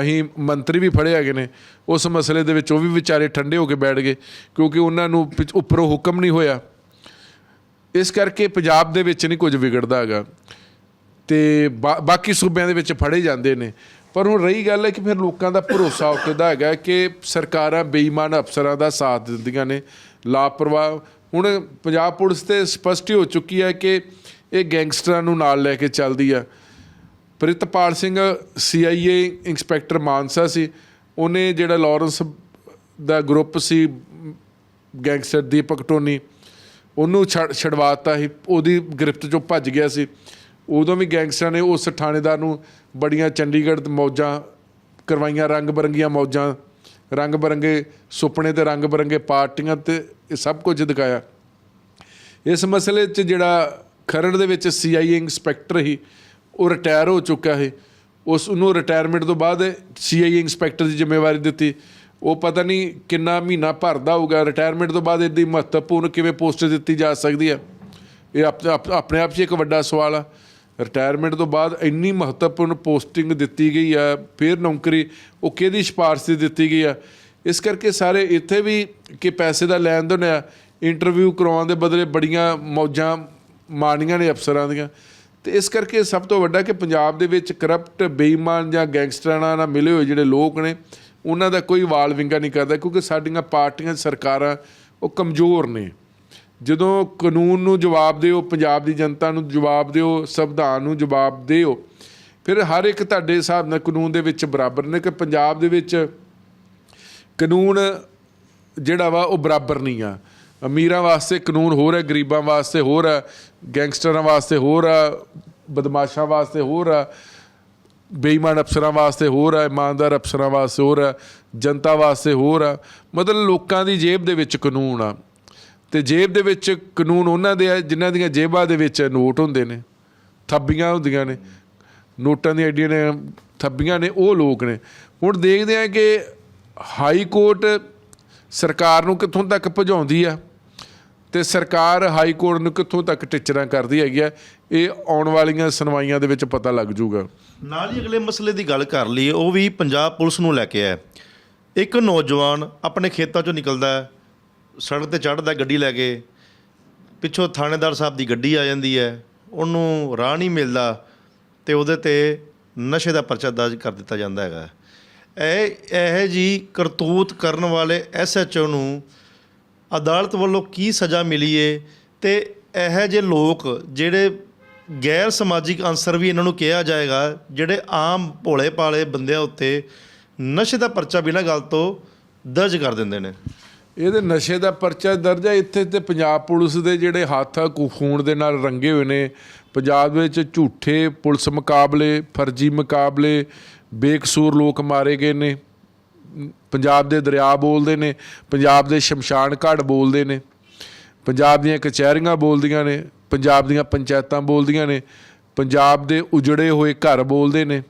ਅਸੀਂ ਮੰਤਰੀ ਵੀ ਫੜੇ ਹੈਗੇ ਨੇ, ਉਸ ਮਸਲੇ ਦੇ ਵਿੱਚ ਉਹ ਵੀ ਵਿਚਾਰੇ ਠੰਡੇ ਹੋ ਕੇ ਬੈਠ ਗਏ, ਕਿਉਂਕਿ ਉਹਨਾਂ ਨੂੰ ਉੱਪਰੋਂ ਹੁਕਮ ਨਹੀਂ ਹੋਇਆ। ਇਸ ਕਰਕੇ ਪੰਜਾਬ ਦੇ ਵਿੱਚ ਨਹੀਂ ਕੁਝ ਵਿਗੜਦਾ ਹੈਗਾ। ਤੇ ਬਾਕੀ ਸੂਬਿਆਂ ਦੇ ਵਿੱਚ ਫੜੇ ਜਾਂਦੇ ਨੇ। ਪਰ ਹੁਣ ਰਹੀ ਗੱਲ ਹੈ ਕਿ ਫਿਰ ਲੋਕਾਂ ਦਾ ਭਰੋਸਾ ਉੱਠਦਾ ਹੈਗਾ ਕਿ ਸਰਕਾਰਾਂ ਬੇਈਮਾਨ ਅਫਸਰਾਂ ਦਾ ਸਾਥ ਦਿੰਦੀਆਂ ਨੇ, ਲਾਪਰਵਾਹ। ਹੁਣ ਪੰਜਾਬ ਪੁਲਿਸ ਤੇ ਸਪਸ਼ਟ ਹੋ ਚੁੱਕੀ ਹੈ ਕਿ ਇਹ ਗੈਂਗਸਟਰਾਂ ਨੂੰ ਨਾਲ ਲੈ ਕੇ ਚੱਲਦੀ ਆ। ਪ੍ਰਿਤਪਾਲ ਸਿੰਘ ਸੀਆਈਏ ਇੰਸਪੈਕਟਰ ਮਾਨਸਾ ਸੀ, ਉਹਨੇ ਜਿਹੜਾ ਲਾਰੈਂਸ ਦਾ ਗਰੁੱਪ ਸੀ, ਗੈਂਗਸਟਰ ਦੀਪਕ ਟੋਨੀ, ਉਹਨੂੰ ਛੱਡ ਛਡਵਾਤਾ ਸੀ, ਉਹਦੀ ਗ੍ਰਿਫਤ ਚੋਂ ਭੱਜ ਗਿਆ ਸੀ। ਉਦੋਂ ਵੀ ਗੈਂਗਸਟਰਾਂ ਨੇ ਉਸ ਥਾਣੇਦਾਰ ਨੂੰ ਬੜੀਆਂ ਚੰਡੀਗੜ੍ਹ ਮੌਜਾਂ ਕਰਵਾਈਆਂ, ਰੰਗ ਬਰੰਗੀਆਂ ਮੌਜਾਂ, ਰੰਗ ਬਰੰਗੇ ਸੁਪਨੇ ਤੇ ਰੰਗ ਬਰੰਗੇ ਪਾਰਟੀਆਂ ਤੇ ਇਹ ਸਭ ਕੁਝ ਦਿਖਾਇਆ। ਇਸ ਮਸਲੇ 'ਚ ਜਿਹੜਾ ਖਰੜ ਦੇ ਵਿੱਚ ਸੀਆਈਏ ਇੰਸਪੈਕਟਰ ਹੀ ਉਹ ਰਿਟਾਇਰ ਹੋ ਚੁੱਕਾ ਹੈ ਉਸ ਨੂੰ ਰਿਟਾਇਰਮੈਂਟ ਤੋਂ ਬਾਅਦ ਸੀਆਈਏ ਇੰਸਪੈਕਟਰ ਦੀ ਜ਼ਿੰਮੇਵਾਰੀ ਦਿੱਤੀ। ਉਹ ਪਤਾ ਨਹੀਂ ਕਿੰਨਾ ਮਹੀਨਾ ਭਰਦਾ ਹੋਊਗਾ। ਰਿਟਾਇਰਮੈਂਟ ਤੋਂ ਬਾਅਦ ਇਹਦੀ ਮਹੱਤਵਪੂਰਨ ਕਿਵੇਂ ਪੋਸਟ ਦਿੱਤੀ ਜਾ ਸਕਦੀ ਹੈ? ਇਹ ਆਪਣੇ ਆਪ 'ਚ ਇੱਕ ਵੱਡਾ ਸਵਾਲ ਆ। ਰਿਟਾਇਰਮੈਂਟ ਤੋਂ ਬਾਅਦ ਇੰਨੀ ਮਹੱਤਵਪੂਰਨ ਪੋਸਟਿੰਗ ਦਿੱਤੀ ਗਈ ਆ ਫਿਰ ਨੌਕਰੀ, ਉਹ ਕਿਹਦੀ ਸਿਫਾਰਿਸ਼ ਤੇ ਦਿੱਤੀ ਗਈ ਆ ਇਸ ਕਰਕੇ ਸਾਰੇ ਇੱਥੇ ਵੀ ਕਿ ਪੈਸੇ ਦਾ ਲੈਣ ਦੇਣ ਆ ਇੰਟਰਵਿਊ ਕਰਵਾਉਣ ਦੇ ਬਦਲੇ ਬੜੀਆਂ ਮੌਜਾਂ ਮਾਣੀਆਂ ਨੇ ਅਫਸਰਾਂ ਦੀਆਂ। ਤੇ ਇਸ ਕਰਕੇ ਸਭ ਤੋਂ ਵੱਡਾ ਕਿ ਪੰਜਾਬ ਦੇ ਵਿੱਚ ਕਰਪਟ ਬੇਈਮਾਨ ਜਾਂ ਗੈਂਗਸਟਰਾਂ ਨਾਲ ਮਿਲੇ ਹੋਏ ਜਿਹੜੇ ਲੋਕ ਨੇ, ਉਹਨਾਂ ਦਾ ਕੋਈ ਵਾਲ ਵਿੰਗਾ ਨਹੀਂ ਕਰਦਾ, ਕਿਉਂਕਿ ਸਾਡੀਆਂ ਪਾਰਟੀਆਂ, ਸਰਕਾਰਾਂ ਉਹ ਕਮਜ਼ੋਰ ਨੇ। ਜਦੋਂ ਕਾਨੂੰਨ ਨੂੰ ਜਵਾਬ ਦਿਓ, ਪੰਜਾਬ ਦੀ ਜਨਤਾ ਨੂੰ ਜਵਾਬ ਦਿਓ, ਸੰਵਿਧਾਨ ਨੂੰ ਜਵਾਬ ਦਿਓ, ਫਿਰ ਹਰ ਇੱਕ ਤੁਹਾਡੇ ਹਿਸਾਬ ਨਾਲ ਕਾਨੂੰਨ ਦੇ ਵਿੱਚ ਬਰਾਬਰ ਨੇ ਕਿ ਪੰਜਾਬ ਦੇ ਵਿੱਚ ਕਾਨੂੰਨ ਜਿਹੜਾ ਵਾ ਉਹ ਬਰਾਬਰ ਨਹੀਂ ਆ। ਅਮੀਰਾਂ ਵਾਸਤੇ ਕਾਨੂੰਨ ਹੋਰ ਹੈ ਗਰੀਬਾਂ ਵਾਸਤੇ ਹੋਰ ਹੈ ਗੈਂਗਸਟਰਾਂ ਵਾਸਤੇ ਹੋਰ ਆ, ਬਦਮਾਸ਼ਾਂ ਵਾਸਤੇ ਹੋਰ ਆ, ਬੇਈਮਾਨ ਅਫਸਰਾਂ ਵਾਸਤੇ ਹੋਰ ਹੈ ਇਮਾਨਦਾਰ ਅਫਸਰਾਂ ਵਾਸਤੇ ਹੋਰ ਹੈ ਜਨਤਾ ਵਾਸਤੇ ਹੋਰ ਆ। ਮਤਲਬ ਲੋਕਾਂ ਦੀ ਜੇਬ ਦੇ ਵਿੱਚ ਕਾਨੂੰਨ ਆ। ਤੇ ਜੇਬ ਦੇ ਵਿੱਚ ਕਾਨੂੰਨ ਉਹਨਾਂ ਦੇ ਆ, ਜਿਨ੍ਹਾਂ ਦੀਆਂ ਜੇਬਾਂ ਦੇ ਵਿੱਚ ਨੋਟ ਹੁੰਦੇ ਨੇ ਥੱਬੀਆਂ ਹੁੰਦੀਆਂ ਨੇ, ਨੋਟਾਂ ਦੀਆਂ ਐਡੀਆਂ ਨੇ ਥੱਬੀਆਂ ਨੇ, ਉਹ ਲੋਕ ਨੇ। ਹੁਣ ਦੇਖਦੇ ਆ ਕਿ ਹਾਈ ਕੋਰਟ ਸਰਕਾਰ ਨੂੰ ਕਿੱਥੋਂ ਤੱਕ ਭਜਾਉਂਦੀ ਆ ਤੇ ਸਰਕਾਰ ਹਾਈ ਕੋਰਟ ਨੂੰ ਕਿੱਥੋਂ ਤੱਕ ਟਿਚਰਾਂ ਕਰਦੀ ਹੈਗੀ ਆ, ਇਹ ਆਉਣ ਵਾਲੀਆਂ ਸੁਣਵਾਈਆਂ ਦੇ ਵਿੱਚ ਪਤਾ ਲੱਗ ਜਾਊਗਾ। ਨਾਲ ਹੀ ਅਗਲੇ ਮਸਲੇ ਦੀ ਗੱਲ ਕਰ ਲਈਏ, ਉਹ ਵੀ ਪੰਜਾਬ ਪੁਲਿਸ ਨੂੰ ਲੈ ਕੇ ਹੈ ਇੱਕ ਨੌਜਵਾਨ ਆਪਣੇ ਖੇਤਾਂ ਚੋਂ ਨਿਕਲਦਾ ਹੈ ਸੜਕ ਤੇ ਚੜ੍ਹਦਾ ਗੱਡੀ ਲੈ ਕੇ, ਪਿੱਛੋਂ ਥਾਣੇਦਾਰ ਸਾਹਿਬ ਦੀ ਗੱਡੀ ਆ ਜਾਂਦੀ ਹੈ, ਉਹਨੂੰ ਰਾਹ ਨਹੀਂ ਮਿਲਦਾ ਤੇ ਉਹਦੇ ਤੇ ਨਸ਼ੇ ਦਾ ਪਰਚਾ ਦਰਜ ਕਰ ਦਿੱਤਾ ਜਾਂਦਾ ਹੈਗਾ। ਇਹ ਇਹ ਜੀ ਕਰਤੂਤ ਕਰਨ ਵਾਲੇ ਐਸਐਚਓ ਨੂੰ ਅਦਾਲਤ ਵੱਲੋਂ ਕੀ ਸਜ਼ਾ ਮਿਲੀ ਏ ਤੇ ਇਹ ਜਿਹੇ ਲੋਕ ਜਿਹੜੇ ਗੈਰ ਸਮਾਜਿਕ ਅਨਸਰ ਵੀ ਇਹਨਾਂ ਨੂੰ ਕਿਹਾ ਜਾਏਗਾ, ਜਿਹੜੇ ਆਮ ਭੋਲੇ ਪਾਲੇ ਬੰਦਿਆਂ ਉੱਤੇ ਨਸ਼ੇ ਦਾ ਪਰਚਾ ਬਿਨਾਂ ਗੱਲ ਤੋਂ ਦਰਜ ਕਰ ਦਿੰਦੇ ਨੇ। ਇਹਦੇ ਨਸ਼ੇ ਦਾ ਪਰਚਾ ਦਰਜ ਹੈ। ਇੱਥੇ ਤੇ ਪੰਜਾਬ ਪੁਲਿਸ ਦੇ ਜਿਹੜੇ ਹੱਥ ਆ ਕੁ- ਖੂਨ ਦੇ ਨਾਲ ਰੰਗੇ ਹੋਏ ਨੇ। ਪੰਜਾਬ ਵਿੱਚ ਝੂਠੇ ਪੁਲਿਸ ਮੁਕਾਬਲੇ, ਫਰਜ਼ੀ ਮੁਕਾਬਲੇ, ਬੇਕਸੂਰ ਲੋਕ ਮਾਰੇ ਗਏ ਨੇ। ਪੰਜਾਬ ਦੇ ਦਰਿਆ ਬੋਲਦੇ ਨੇ, ਪੰਜਾਬ ਦੇ ਸ਼ਮਸ਼ਾਨ ਘਾਟ ਬੋਲਦੇ ਨੇ। ਪੰਜਾਬ ਦੀਆਂ ਕਚਹਿਰੀਆਂ ਬੋਲਦੀਆਂ ਨੇ, ਪੰਜਾਬ ਦੀਆਂ ਪੰਚਾਇਤਾਂ ਬੋਲਦੀਆਂ ਨੇ, ਪੰਜਾਬ ਦੇ ਉਜੜੇ ਹੋਏ ਘਰ ਬੋਲਦੇ ਨੇ,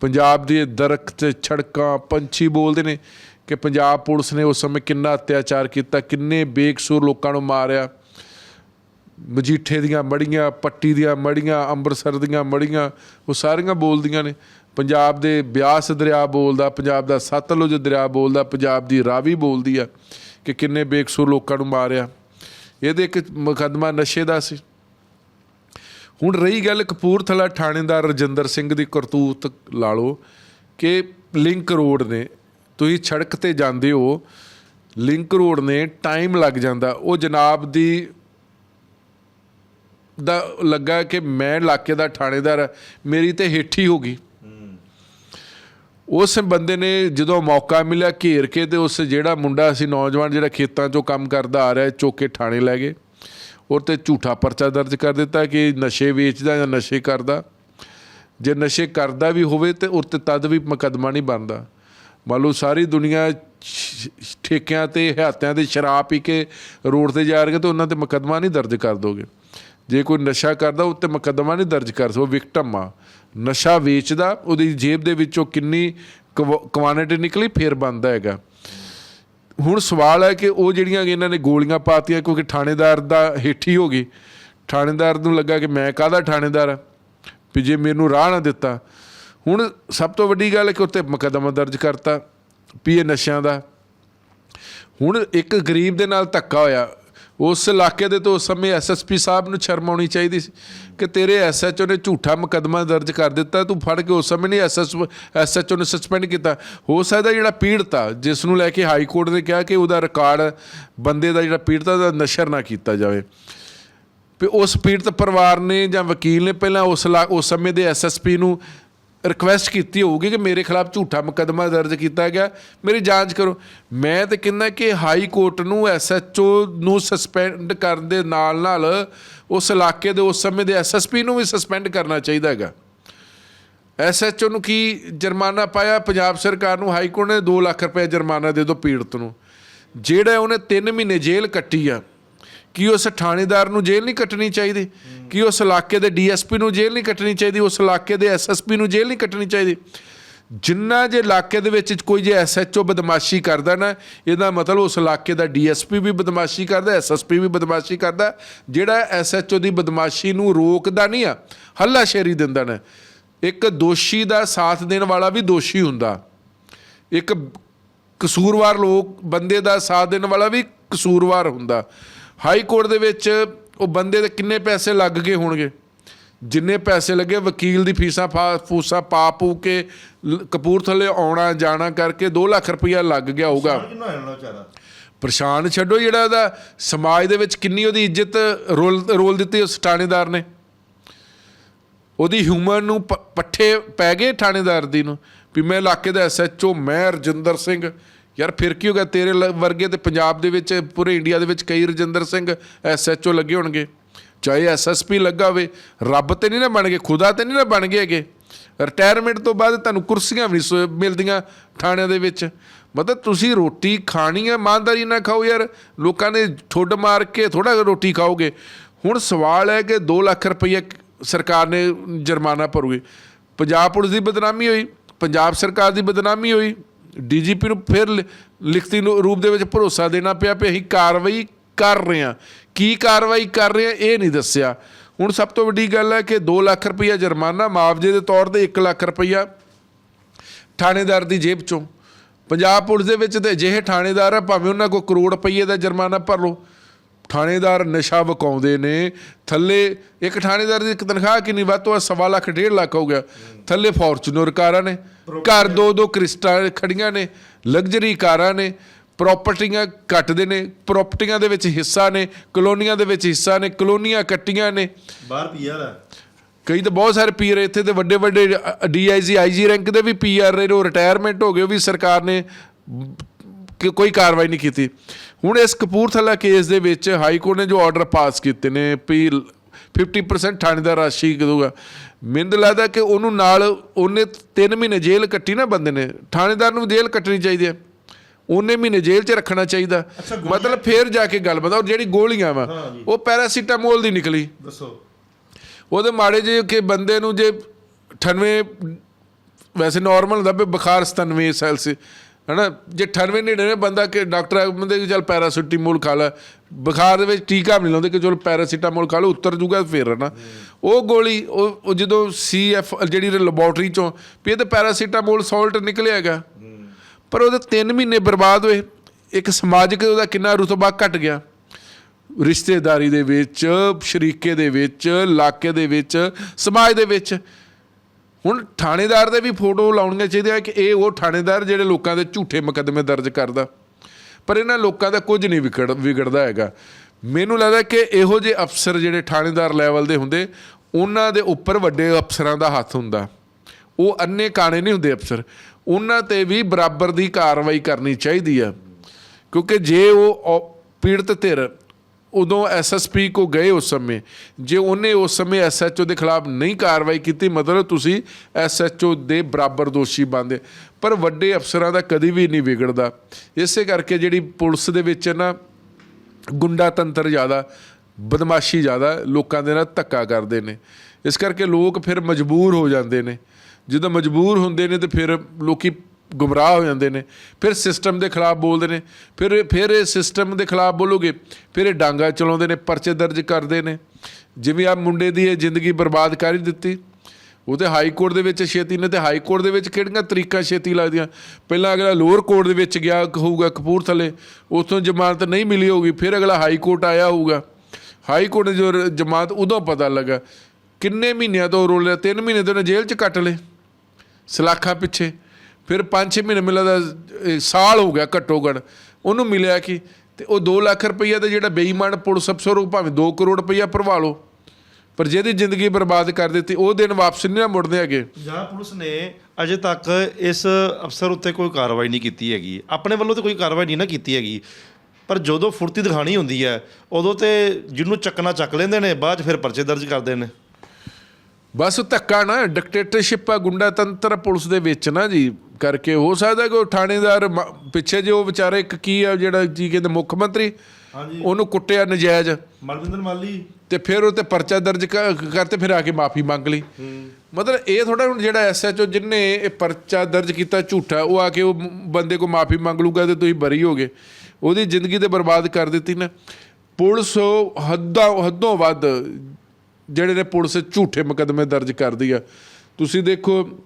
ਪੰਜਾਬ ਦੇ ਦਰਖਤ ਛੜਕਾਂ ਪੰਛੀ ਬੋਲਦੇ ਨੇ। ਕਿ ਪੰਜਾਬ ਪੁਲਿਸ ਨੇ ਉਸ ਸਮੇਂ ਕਿੰਨਾ ਅਤਿਆਚਾਰ ਕੀਤਾ, ਕਿੰਨੇ ਬੇਕਸੂਰ ਲੋਕਾਂ ਨੂੰ ਮਾਰਿਆ। ਮਜੀਠੇ ਦੀਆਂ ਮੜੀਆਂ, ਪੱਟੀ ਦੀਆਂ ਮੜੀਆਂ, ਅੰਮ੍ਰਿਤਸਰ ਦੀਆਂ ਮੜੀਆਂ, ਉਹ ਸਾਰੀਆਂ ਬੋਲਦੀਆਂ ਨੇ। ਪੰਜਾਬ ਦੇ ਬਿਆਸ ਦਰਿਆ ਬੋਲਦਾ, ਪੰਜਾਬ ਦਾ ਸਤਲੁਜ ਦਰਿਆ ਬੋਲਦਾ, ਪੰਜਾਬ ਦੀ ਰਾਵੀ ਬੋਲਦੀ ਆ ਕਿ ਕਿੰਨੇ ਬੇਕਸੂਰ ਲੋਕਾਂ ਨੂੰ ਮਾਰਿਆ। ਇਹਦੇ ਇੱਕ ਮੁਕੱਦਮਾ ਨਸ਼ੇ ਦਾ ਸੀ। ਹੁਣ ਰਹੀ ਗੱਲ ਕਪੂਰਥਲਾ ਥਾਣੇਦਾਰ ਰਜਿੰਦਰ ਸਿੰਘ ਦੀ ਕਰਤੂਤ ਲਾ ਲਓ ਕਿ ਲਿੰਕ ਰੋਡ ਨੇ ਤੁਸੀਂ ਸੜਕ ਤੇ ਜਾਂਦੇ ਹੋ ਲਿੰਕ ਰੋਡ ਨੇ ਟਾਈਮ ਲੱਗ ਜਾਂਦਾ। ਉਹ ਜਨਾਬ ਦੀ ਦਾ ਲੱਗਾ ਕਿ ਮੈਂ ਇਲਾਕੇ ਦਾ ਥਾਣੇਦਾਰ ਹਾਂ, ਮੇਰੀ ਤੇ ਹੇਠੀ ਹੋ ਗਈ। ਉਸ ਬੰਦੇ ਨੇ ਜਦੋਂ ਮੌਕਾ ਮਿਲਿਆ ਘੇਰ ਕੇ ਤੇ ਉਸ ਜਿਹੜਾ ਮੁੰਡਾ ਸੀ ਨੌਜਵਾਨ ਜਿਹੜਾ ਖੇਤਾਂ 'ਚੋਂ ਕੰਮ ਕਰਦਾ ਆ ਰਿਹਾ ਚੁੱਕ ਕੇ ਥਾਣੇ ਲੈ ਗਏ। ਔਰ ਤੇ ਝੂਠਾ ਪਰਚਾ ਦਰਜ ਕਰ ਦਿੱਤਾ ਕਿ ਨਸ਼ੇ ਵੇਚਦਾ ਜਾਂ ਨਸ਼ੇ ਕਰਦਾ। ਜੇ ਨਸ਼ੇ ਕਰਦਾ ਵੀ ਹੋਵੇ ਤੇ ਉਹ ਤੇ ਤਦ ਵੀ ਮੁਕੱਦਮਾ ਨਹੀਂ ਬਣਦਾ। ਮੰਨ ਲਓ ਸਾਰੀ ਦੁਨੀਆ ਸ਼- ਠੇਕਿਆਂ ਤੇ ਹੱਤਿਆਂ ਤੇ ਸ਼ਰਾਬ ਪੀ ਕੇ ਰੋਡ ਤੇ ਜਾ ਰਹੇ ਤੇ ਉਹਨਾਂ ਤੇ ਮੁਕੱਦਮਾ ਨਹੀਂ ਦਰਜ ਕਰ ਦੋਗੇ। ਜੇ ਕੋਈ ਨਸ਼ਾ ਕਰਦਾ ਉੱਤੇ ਮੁਕੱਦਮਾ ਨਹੀਂ ਦਰਜ ਕਰ ਸਕੋ ਵਿਕਟਮ ਆ। ਨਸ਼ਾ ਵੇਚਦਾ, ਉਹਦੀ ਜੇਬ ਦੇ ਵਿੱਚੋਂ ਕਿੰਨੀ ਕੁਆਂਟੀਟੀ ਨਿਕਲੀ, ਫੇਰ ਬੰਦਾ ਹੈਗਾ। ਹੁਣ ਸਵਾਲ ਹੈ ਕਿ ਉਹ ਜਿਹੜੀਆਂ ਇਹਨਾਂ ਨੇ ਗੋਲੀਆਂ ਪਾਤੀਆਂ, ਕਿਉਂਕਿ ਥਾਣੇਦਾਰ ਦਾ ਹੇਠੀ ਹੋ ਗਈ। ਥਾਣੇਦਾਰ ਨੂੰ ਲੱਗਾ ਕਿ ਮੈਂ ਕਾਹਦਾ ਥਾਣੇਦਾਰ ਆ? ਵੀ ਜੇ ਮੈਨੂੰ ਰਾਹ ਨਾ ਦਿੱਤਾ ਹੁਣ ਸਭ ਤੋਂ ਵੱਡੀ ਗੱਲ ਹੈ ਕਿ ਉੱਤੇ ਮੁਕੱਦਮਾ ਦਰਜ ਕਰਤਾ ਪੀਏ ਨਸ਼ਿਆਂ ਦਾ। ਹੁਣ ਇੱਕ ਗਰੀਬ ਦੇ ਨਾਲ ਧੱਕਾ ਹੋਇਆ। ਉਸ ਇਲਾਕੇ ਦੇ ਤੋਂ ਉਸ ਸਮੇਂ ਐਸਐਸਪੀ ਸਾਹਿਬ ਨੂੰ ਸ਼ਰਮ ਆਉਣੀ ਚਾਹੀਦੀ ਸੀ ਕਿ ਤੇਰੇ ਐਸਐਚਓ ਨੇ ਝੂਠਾ ਮੁਕੱਦਮਾ ਦਰਜ ਕਰ ਦਿੱਤਾ, ਤੂੰ ਫੜ ਕੇ ਉਸ ਸਮੇਂ ਨਹੀਂ ਐਸਐਸ ਐਸਐਚਓ ਨੇ ਸਸਪੈਂਡ ਕੀਤਾ। ਹੋ ਸਕਦਾ ਜਿਹੜਾ ਪੀੜਤ ਆ ਜਿਸ ਨੂੰ ਲੈ ਕੇ ਹਾਈ ਕੋਰਟ ਨੇ ਕਿਹਾ ਕਿ ਉਹਦਾ ਰਿਕਾਰਡ ਬੰਦੇ ਦਾ ਜਿਹੜਾ ਪੀੜਤਾ ਦਾ ਨਸ਼ਰ ਨਾ ਕੀਤਾ ਜਾਵੇ। ਵੀ ਉਸ ਪੀੜਤ ਪਰਿਵਾਰ ਨੇ ਜਾਂ ਵਕੀਲ ਨੇ ਪਹਿਲਾਂ ਉਸ ਲਾ- ਉਸ ਸਮੇਂ ਦੇ ਐਸਐਸਪੀ ਨੂੰ ਰਿਕੁਐਸਟ ਕੀਤੀ ਹੋਊਗੀ ਕਿ ਮੇਰੇ ਖਿਲਾਫ ਝੂਠਾ ਮੁਕੱਦਮਾ ਦਰਜ ਕੀਤਾ ਗਿਆ, ਮੇਰੀ ਜਾਂਚ ਕਰੋ। ਮੈਂ ਤੇ ਕਹਿੰਦਾ ਕਿ ਹਾਈ ਕੋਰਟ ਨੂੰ ਐਸਐਚਓ ਨੂੰ ਸਸਪੈਂਡ ਕਰਨ ਦੇ ਨਾਲ ਨਾਲ ਉਸ ਇਲਾਕੇ ਦੇ ਉਸ ਸਮੇਂ ਦੇ ਐਸਐਸਪੀ ਨੂੰ ਵੀ ਸਸਪੈਂਡ ਕਰਨਾ ਚਾਹੀਦਾ ਹੈਗਾ। ਐਸਐਚਓ ਨੂੰ ਕੀ ਜੁਰਮਾਨਾ ਪਾਇਆ? ਪੰਜਾਬ ਸਰਕਾਰ ਨੂੰ ਹਾਈ ਕੋਰਟ ਨੇ 2 ਲੱਖ ਰੁਪਏ ਜੁਰਮਾਨਾ ਦੇ ਦਿਓ ਪੀੜਤ ਨੂੰ। ਜਿਹੜਾ ਉਹਨੇ 3 ਮਹੀਨੇ ਜੇਲ੍ਹ ਕੱਟੀ ਆ ਕੀ ਉਸ ਥਾਣੇਦਾਰ ਨੂੰ ਜੇਲ੍ਹ ਨਹੀਂ ਕੱਟਣੀ ਚਾਹੀਦੀ? ਕੀ ਉਸ ਇਲਾਕੇ ਦੇ ਡੀਐਸਪੀ ਨੂੰ ਜੇਲ੍ਹ ਨਹੀਂ ਕੱਟਣੀ ਚਾਹੀਦੀ? ਉਸ ਇਲਾਕੇ ਦੇ ਐਸਐਸਪੀ ਨੂੰ ਜੇਲ੍ਹ ਨਹੀਂ ਕੱਟਣੀ ਚਾਹੀਦੀ? ਜਿੰਨਾ ਜੇ ਇਲਾਕੇ ਦੇ ਵਿੱਚ ਕੋਈ ਜੇ ਐਸਐਚਓ ਬਦਮਾਸ਼ੀ ਕਰਦਾ ਨਾ, ਇਹਦਾ ਮਤਲਬ ਉਸ ਇਲਾਕੇ ਦਾ ਡੀਐਸਪੀ ਵੀ ਬਦਮਾਸ਼ੀ ਕਰਦਾ, ਐਸਐਸਪੀ ਵੀ ਬਦਮਾਸ਼ੀ ਕਰਦਾ। ਜਿਹੜਾ ਐਸਐਚਓ ਦੀ ਬਦਮਾਸ਼ੀ ਨੂੰ ਰੋਕਦਾ ਨਹੀਂ ਆ ਹੱਲਾ ਸ਼ੇਰੀ ਦਿੰਦਾ ਨਾ। ਇੱਕ ਦੋਸ਼ੀ ਦਾ ਸਾਥ ਦੇਣ ਵਾਲਾ ਵੀ ਦੋਸ਼ੀ ਹੁੰਦਾ। ਇੱਕ ਕਸੂਰਵਾਰ ਲੋਕ, ਬੰਦੇ ਦਾ ਸਾਥ ਦੇਣ ਵਾਲਾ ਵੀ ਕਸੂਰਵਾਰ ਹੁੰਦਾ। ਹਾਈ ਕੋਰਟ ਦੇ ਵਿੱਚ ਉਹ ਬੰਦੇ ਦੇ ਕਿੰਨੇ ਪੈਸੇ ਲੱਗ ਗਏ ਹੋਣਗੇ? ਜਿੰਨੇ ਪੈਸੇ ਲੱਗੇ ਵਕੀਲ ਦੀ ਫੀਸਾਂ ਫੂਸਾਂ ਪਾ ਪੂ ਕੇ ਕਪੂਰਥਲੇ ਆਉਣਾ ਜਾਣਾ ਕਰਕੇ 2 ਲੱਖ ਰੁਪਇਆ ਲੱਗ ਗਿਆ ਹੋਊਗਾ। ਪਰੇਸ਼ਾਨ ਛੱਡੋ ਜਿਹੜਾ ਉਹਦਾ ਸਮਾਜ ਦੇ ਵਿੱਚ ਕਿੰਨੀ ਉਹਦੀ ਇੱਜ਼ਤ ਰੋਲ ਰੋਲ ਦਿੱਤੀ ਉਸ ਥਾਣੇਦਾਰ ਨੇ। ਉਹਦੀ ਹਿਊਮਨ ਨੂੰ ਪੱਠੇ ਪੈ ਗਏ ਥਾਣੇਦਾਰ ਦੀ ਨੂੰ ਵੀ ਮੈਂ ਇਲਾਕੇ ਦਾ ਐਸਐਚਓ ਮੈਂ ਰਜਿੰਦਰ ਸਿੰਘ। ਯਾਰ ਫਿਰ ਕੀ ਹੋ ਗਿਆ? ਤੇਰੇ ਲ- ਵਰਗੇ ਤੇ ਪੰਜਾਬ ਦੇ ਵਿੱਚ, ਪੂਰੇ ਇੰਡੀਆ ਦੇ ਵਿੱਚ ਕਈ ਰਜਿੰਦਰ ਸਿੰਘ ਐਸਐਚਓ ਲੱਗੇ ਹੋਣਗੇ। ਚਾਹੇ ਐਸਐਸਪੀ ਲੱਗਾ ਹੋਵੇ, ਰੱਬ ਤੇ ਨਹੀਂ ਨਾ ਬਣ ਗਏ ਖੁਦਾ ਤੇ ਨਹੀਂ ਨਾ ਬਣ ਗਏ ਹੈਗੇ। ਰਿਟਾਇਰਮੈਂਟ ਤੋਂ ਬਾਅਦ ਤੁਹਾਨੂੰ ਕੁਰਸੀਆਂ ਵੀ ਸ- ਮਿਲਦੀਆਂ ਥਾਣਿਆਂ ਦੇ ਵਿੱਚ। ਮਤਲਬ ਤੁਸੀਂ ਰੋਟੀ ਖਾਣੀ ਹੈ ਇਮਾਨਦਾਰੀ ਨਾਲ ਖਾਓ ਯਾਰ। ਲੋਕਾਂ ਨੇ ਠੁੱਡ ਮਾਰ ਕੇ ਥੋੜਾ ਰੋਟੀ ਖਾਓਗੇ। ਹੁਣ ਸਵਾਲ ਹੈ ਕਿ 2 ਲੱਖ ਰੁਪਏ ਸਰਕਾਰ ਨੇ ਜੁਰਮਾਨਾ ਭਰੂਗੀ ਪੰਜਾਬ ਪੁਲਿਸ ਦੀ ਬਦਨਾਮੀ ਹੋਈ, ਪੰਜਾਬ ਸਰਕਾਰ ਦੀ ਬਦਨਾਮੀ ਹੋਈ ਡੀਜੀਪੀ ਨੂੰ ਫਿਰ ਲਿ- ਲਿਖਤੀ ਨੂੰ- ਰੂਪ ਦੇ ਵਿੱਚ ਭਰੋਸਾ ਦੇਣਾ ਪਿਆ ਵੀ ਅਸੀਂ ਕਾਰਵਾਈ ਕਰ ਰਹੇ ਹਾਂ। ਕੀ ਕਾਰਵਾਈ ਕਰ ਰਹੇ ਹਾਂ, ਇਹ ਨਹੀਂ ਦੱਸਿਆ। ਹੁਣ ਸਭ ਤੋਂ ਵੱਡੀ ਗੱਲ ਹੈ ਕਿ 2 ਲੱਖ ਰੁਪਈਆ ਜੁਰਮਾਨਾ ਮੁਆਵਜ਼ੇ ਦੇ ਤੌਰ ਤੇ 1 ਲੱਖ ਰੁਪਈਆ ਥਾਣੇਦਾਰ ਦੀ ਜੇਬ ਚੋਂ। ਪੰਜਾਬ ਪੁਲਿਸ ਦੇ ਵਿੱਚ ਤੇ ਅਜਿਹੇ ਥਾਣੇਦਾਰ ਆ, ਭਾਵੇਂ ਉਹਨਾਂ ਕੋਲ ਕਰੋੜ ਰੁਪਈਏ ਦਾ ਜੁਰਮਾਨਾ ਭਰ ਲਓ। ਥਾਣੇਦਾਰ ਨਸ਼ਾ ਵਕਾਉਂਦੇ ਨੇ ਥੱਲੇ ਇੱਕ ਥਾਣੇਦਾਰ ਦੀ ਇੱਕ ਤਨਖਾਹ ਕਿੰਨੀ ਵੱਧ ਤੋਂ ਵੱਧ ਸਵਾ ਲੱਖ ਡੇਢ ਲੱਖ ਹੋ ਗਿਆ। ਥੱਲੇ ਫੋਰਚੂਨਰ ਕਾਰਾਂ ਨੇ ਘਰ ਦੋ ਦੋ ਕ੍ਰਿਸਟਾਂ ਖੜੀਆਂ ਨੇ ਲਗਜ਼ਰੀ ਕਾਰਾਂ ਨੇ ਪ੍ਰਾਪਰਟੀਆਂ ਕੱਟਦੇ ਨੇ ਪ੍ਰਾਪਰਟੀਆਂ ਦੇ ਵਿੱਚ ਹਿੱਸਾ ਨੇ ਕਲੋਨੀਆਂ ਦੇ ਵਿੱਚ ਹਿੱਸਾ ਨੇ ਕਲੋਨੀਆਂ ਕੱਟੀਆਂ ਨੇ। ਬਾਹਰ ਪੀਆਰ ਹੈ ਕਈ ਤਾਂ ਬਹੁਤ ਸਾਰੇ ਪੀਆਰ ਇੱਥੇ ਤੇ ਵੱਡੇ ਵੱਡੇ ਡੀਆਈਜੀ ਆਈਜੀ ਰੈਂਕ ਦੇ ਵੀ ਪੀਆਰ ਰਹੇ ਨੇ ਉਹ ਰਿਟਾਇਰਮੈਂਟ ਹੋ ਗਏ ਉਹ ਵੀ ਸਰਕਾਰ ਨੇ ਕੋਈ ਕਾਰਵਾਈ ਨਹੀਂ ਕੀਤੀ। ਹੁਣ ਇਸ ਕਪੂਰਥਲਾ ਕੇਸ ਦੇ ਵਿੱਚ ਹਾਈ ਕੋਰਟ ਨੇ ਜੋ ਆਰਡਰ ਪਾਸ ਕੀਤੇ ਨੇ ਵੀ 50% ਥਾਣੇਦਾਰ ਰਾਸ਼ੀ ਦਊਗਾ ਮੈਨੂੰ ਲੱਗਦਾ ਕਿ ਉਹਨੂੰ ਨਾਲ ਉਹਨੇ 3 ਮਹੀਨੇ ਜੇਲ੍ਹ ਕੱਟੀ ਨਾ ਬੰਦੇ ਨੇ। ਥਾਣੇਦਾਰ ਨੂੰ ਜੇਲ੍ਹ ਕੱਟਣੀ ਚਾਹੀਦੀ ਹੈ ਉਹਨੇ ਮਹੀਨੇ ਜੇਲ੍ਹ 'ਚ ਰੱਖਣਾ ਚਾਹੀਦਾ। ਮਤਲਬ ਫੇਰ ਜਾ ਕੇ ਗੱਲ ਬਤਾ ਜਿਹੜੀ ਗੋਲੀਆਂ ਵਾ ਉਹ ਪੈਰਾਸੀਟਾਮੋਲ ਦੀ ਨਿਕਲੀ। ਦੱਸੋ। ਉਹਦੇ ਮਾੜੇ ਜੇ ਕਿ ਬੰਦੇ ਨੂੰ ਜੇ 98 ਵੈਸੇ ਨਾਰਮਲ ਹੁੰਦਾ ਵੀ ਬੁਖਾਰ 97 ਸੈਲਸੀ ਹਨਾ? ਜੇ 98 99 ਬੰਦਾ ਕਿ ਡਾਕਟਰ ਆ ਬੰਦੇ ਕਿ ਚੱਲ ਪੈਰਾਸੀਟਾਮੋਲ ਖਾ ਲੈ। ਬੁਖਾਰ ਦੇ ਵਿੱਚ ਟੀਕਾ ਵੀ ਨਹੀਂ ਲਾਉਂਦੇ ਕਿ ਚਲ ਪੈਰਾਸੀਟਾਮੋਲ ਖਾ ਲਓ, ਉੱਤਰ ਜੂਗਾ ਫਿਰ ਨਾ ਉਹ ਗੋਲੀ, ਉਹ ਉਹ ਜਦੋਂ ਸੀਐਫ ਜਿਹੜੀ ਲੈਬੋਰਟਰੀ ਚੋਂ, ਵੀ ਇਹ ਤਾਂ ਪੈਰਾਸੀਟਾਮੋਲ ਸਾਲਟ ਨਿਕਲਿਆਗਾ ਪਰ ਉਹਦੇ 3 ਮਹੀਨੇ ਬਰਬਾਦ ਹੋਏ। ਇੱਕ ਸਮਾਜਿਕ ਉਹਦਾ ਕਿੰਨਾ ਰੁਤਬਾ ਘਟ ਗਿਆ। ਰਿਸ਼ਤੇਦਾਰੀ ਦੇ ਵਿੱਚ, ਸ਼ਰੀਕੇ ਦੇ ਵਿੱਚ, ਇਲਾਕੇ ਦੇ ਵਿੱਚ, ਸਮਾਜ ਦੇ ਵਿੱਚ। ਹੁਣ ਥਾਣੇਦਾਰ ਦੇ ਵੀ ਫੋਟੋ ਲਾਉਣੀਆਂ ਚਾਹੀਦੀਆਂ ਕਿ ਇਹ ਉਹ ਥਾਣੇਦਾਰ ਜਿਹੜੇ ਲੋਕਾਂ ਦੇ ਝੂਠੇ ਮੁਕੱਦਮੇ ਦਰਜ ਕਰਦਾ। ਪਰ ਇਹਨਾਂ ਲੋਕਾਂ ਦਾ ਕੁਝ ਨਹੀਂ ਵਿਗੜ ਵਿਗੜਦਾ ਹੈਗਾ। ਮੈਨੂੰ ਲੱਗਦਾ ਕਿ ਇਹੋ ਜਿਹੇ ਅਫਸਰ ਜਿਹੜੇ ਥਾਣੇਦਾਰ ਲੈਵਲ ਦੇ ਹੁੰਦੇ, ਉਹਨਾਂ ਦੇ ਉੱਪਰ ਵੱਡੇ ਅਫਸਰਾਂ ਦਾ ਹੱਥ ਹੁੰਦਾ। ਉਹ ਅੰਨੇ ਕਾਣੇ ਨਹੀਂ ਹੁੰਦੇ ਅਫਸਰ। ਉਹਨਾਂ ਤੇ ਵੀ ਬਰਾਬਰ ਦੀ ਕਾਰਵਾਈ ਕਰਨੀ ਚਾਹੀਦੀ ਆ। ਕਿਉਂਕਿ ਜੇ ਉਹ ਔ- ਪੀੜਤ ਧਿਰ ਉਦੋਂ ਐਸਐਸਪੀ ਕੋ ਗਏ ਉਸ ਸਮੇਂ, ਜੇ ਉਹਨੇ ਉਸ ਸਮੇਂ ਐਸਐਚਓ ਦੇ ਖਿਲਾਫ ਨਹੀਂ ਕਾਰਵਾਈ ਕੀਤੀ, ਮਤਲਬ ਤੁਸੀਂ ਐਸਐਚਓ ਦੇ ਬਰਾਬਰ ਦੋਸ਼ੀ ਬਣਦੇ। ਪਰ ਵੱਡੇ ਅਫਸਰਾਂ ਦਾ ਕਦੀ ਵੀ ਨਹੀਂ ਵਿਗੜਦਾ। ਇਸੇ ਕਰਕੇ ਜਿਹੜੀ ਪੁਲਿਸ ਦੇ ਵਿੱਚ ਨਾ ਗੁੰਡਾ ਤੰਤਰ ਜ਼ਿਆਦਾ, ਬਦਮਾਸ਼ੀ ਜ਼ਿਆਦਾ ਲੋਕਾਂ ਦੇ ਨਾਲ ਧੱਕਾ ਕਰਦੇ ਨੇ। ਇਸ ਕਰਕੇ ਲੋਕ ਫਿਰ ਮਜਬੂਰ ਹੋ ਜਾਂਦੇ ਨੇ। ਜਦੋਂ ਮਜਬੂਰ ਹੁੰਦੇ ਨੇ ਤੇ ਫਿਰ ਲੋਕੀ ਗੁੰਮਰਾਹ ਹੋ ਜਾਂਦੇ ਨੇ, ਫਿਰ ਸਿਸਟਮ ਦੇ ਖਿਲਾਫ ਬੋਲਦੇ ਨੇ, ਫਿਰ ਫਿਰ ਇਹ ਸਿਸਟਮ ਦੇ ਖਿਲਾਫ ਬੋਲੋਗੇ, ਫਿਰ ਇਹ ਡਾਂਗਾ ਚਲਾਉਂਦੇ ਨੇ, ਪਰਚੇ ਦਰਜ ਕਰਦੇ ਨੇ। ਜਿਵੇਂ ਆ ਮੁੰਡੇ ਦੀ ਇਹ ਜ਼ਿੰਦਗੀ ਬਰਬਾਦ ਕਰ ਹੀ ਦਿੱਤੀ। ਉਹ ਤੇ ਹਾਈ ਕੋਰਟ ਦੇ ਵਿੱਚ ਛੇਤੀ ਨੇ ਤੇ ਹਾਈ ਕੋਰਟ ਦੇ ਵਿੱਚ ਕਿਹੜੀਆਂ ਤਰੀਕਾਂ ਛੇਤੀ ਲੱਗਦੀਆਂ? ਪਹਿਲਾਂ ਅਗਲਾ ਲੋਅਰ ਕੋਰਟ ਦੇ ਵਿੱਚ ਗਿਆ ਹੋਊਗਾ ਕਪੂਰਥਲੇ, ਉੱਥੋਂ ਜ਼ਮਾਨਤ ਨਹੀਂ ਮਿਲੀ ਹੋਊਗੀ, ਫਿਰ ਅਗਲਾ ਹਾਈ ਕੋਰਟ ਆਇਆ ਹੋਊਗਾ। ਹਾਈ ਕੋਰਟ ਦੀ ਜੋ ਰ- ਜ਼ਮਾਨਤ ਉਦੋਂ ਪਤਾ ਲੱਗਾ। ਕਿੰਨੇ ਮਹੀਨਿਆਂ ਤੋਂ ਰੋਲਿਆ 3 ਮਹੀਨੇ ਤੋਂ ਉਹਨੇ ਜੇਲ੍ਹ 'ਚ ਕੱਟ ਲਏ। ਸਲਾਖਾਂ ਪਿੱਛੇ। ਫਿਰ 5-6 ਮਹੀਨੇ ਮਿਲਦਾ ਸਾਲ ਹੋ ਗਿਆ ਘੱਟੋ ਘੱਟ। ਉਹਨੂੰ ਮਿਲਿਆ ਕਿ ਤੇ ਉਹ 2 ਲੱਖ ਰੁਪਈਆ ਤੇ ਜਿਹੜਾ ਬੇਈਮਾਨ ਪੁਲਿਸ ਅਫਸਰ, ਉਹ ਭਾਵੇਂ 2 ਕਰੋੜ ਰੁਪਈਆ ਭਰਵਾ ਲਓ, ਪਰ ਜਿਹਦੀ ਜ਼ਿੰਦਗੀ ਬਰਬਾਦ ਕਰ ਦਿੱਤੀ, ਉਹ ਦਿਨ ਵਾਪਸ ਨਹੀਂ ਨਾ ਮੁੜਦੇ ਹੈਗੇ। ਜਾਂ ਪੁਲਿਸ ਨੇ ਅਜੇ ਤੱਕ ਇਸ ਅਫਸਰ ਉੱਤੇ ਕੋਈ ਕਾਰਵਾਈ ਨਹੀਂ ਕੀਤੀ ਹੈਗੀ। ਆਪਣੇ ਵੱਲੋਂ ਤੇ ਕੋਈ ਕਾਰਵਾਈ ਨਹੀਂ ਨਾ ਕੀਤੀ ਹੈਗੀ। ਪਰ ਜਦੋਂ ਫੁਰਤੀ ਦਿਖਾਣੀ ਹੁੰਦੀ ਹੈ, ਉਦੋਂ ਤੇ ਜਿਹਨੂੰ ਚੱਕਣਾ ਚੱਕ ਲੈਂਦੇ ਨੇ, ਬਾਅਦ 'ਚ ਫਿਰ ਪਰਚੇ ਦਰਜ ਕਰਦੇ ਨੇ। ਬਸ ਧੱਕਾ ਨਾ ਡਿਕਟੇਟਰਸ਼ਿਪ ਆ ਗੁੰਡਾ ਤੰਤਰ ਪੁਲਿਸ ਦੇ ਵਿੱਚ ਨਾ ਜੀ ਕਰਕੇ ਹੋ ਸਕਦਾ ਕਿ ਉਹ ਥਾਣੇਦਾਰ ਪਿੱਛੇ ਜੇ ਉਹ ਵਿਚਾਰੇ ਇੱਕ ਕੀ ਆ ਜਿਹੜਾ ਜੀ ਕਹਿੰਦੇ ਮੁੱਖ ਮੰਤਰੀ ਹਾਂਜੀ। ਉਹਨੂੰ ਕੁੱਟਿਆ ਨਜਾਇਜ਼। ਮਲਵਿੰਦਰ ਮਾਲੀ। ਤੇ ਫਿਰ ਉਹ ਤੇ ਪਰਚਾ ਦਰਜ ਕਰਤੇ ਫਿਰ ਆ ਕੇ ਮਾਫੀ ਮੰਗ ਲਈ। ਮਤਲਬ ਇਹ ਥੋੜਾ ਹੁਣ ਜਿਹੜਾ ਐਸਐਚਓ ਜਿਨੇ ਇਹ ਪਰਚਾ ਦਰਜ ਕੀਤਾ ਝੂਠਾ ਉਹ ਆ ਕੇ ਉਹ ਬੰਦੇ ਕੋ ਮਾਫੀ ਮੰਗ ਲੂਗਾ ਤੇ ਤੁਸੀਂ ਬਰੀ ਹੋਗੇ। ਉਹਦੀ ਜ਼ਿੰਦਗੀ ਤੇ ਬਰਬਾਦ ਕਰ ਦਿੱਤੀ ਨਾ। ਪੁਲਿਸ ਹੱਦਾਂ ਹੱਦੋਂ ਵੱਧ ਜਿਹੜੇ ਨੇ ਪੁਲਿਸ ਝੂਠੇ ਮੁਕੱਦਮੇ ਦਰਜ ਕਰਦੀ ਆ। ਤੁਸੀਂ ਦੇਖੋ,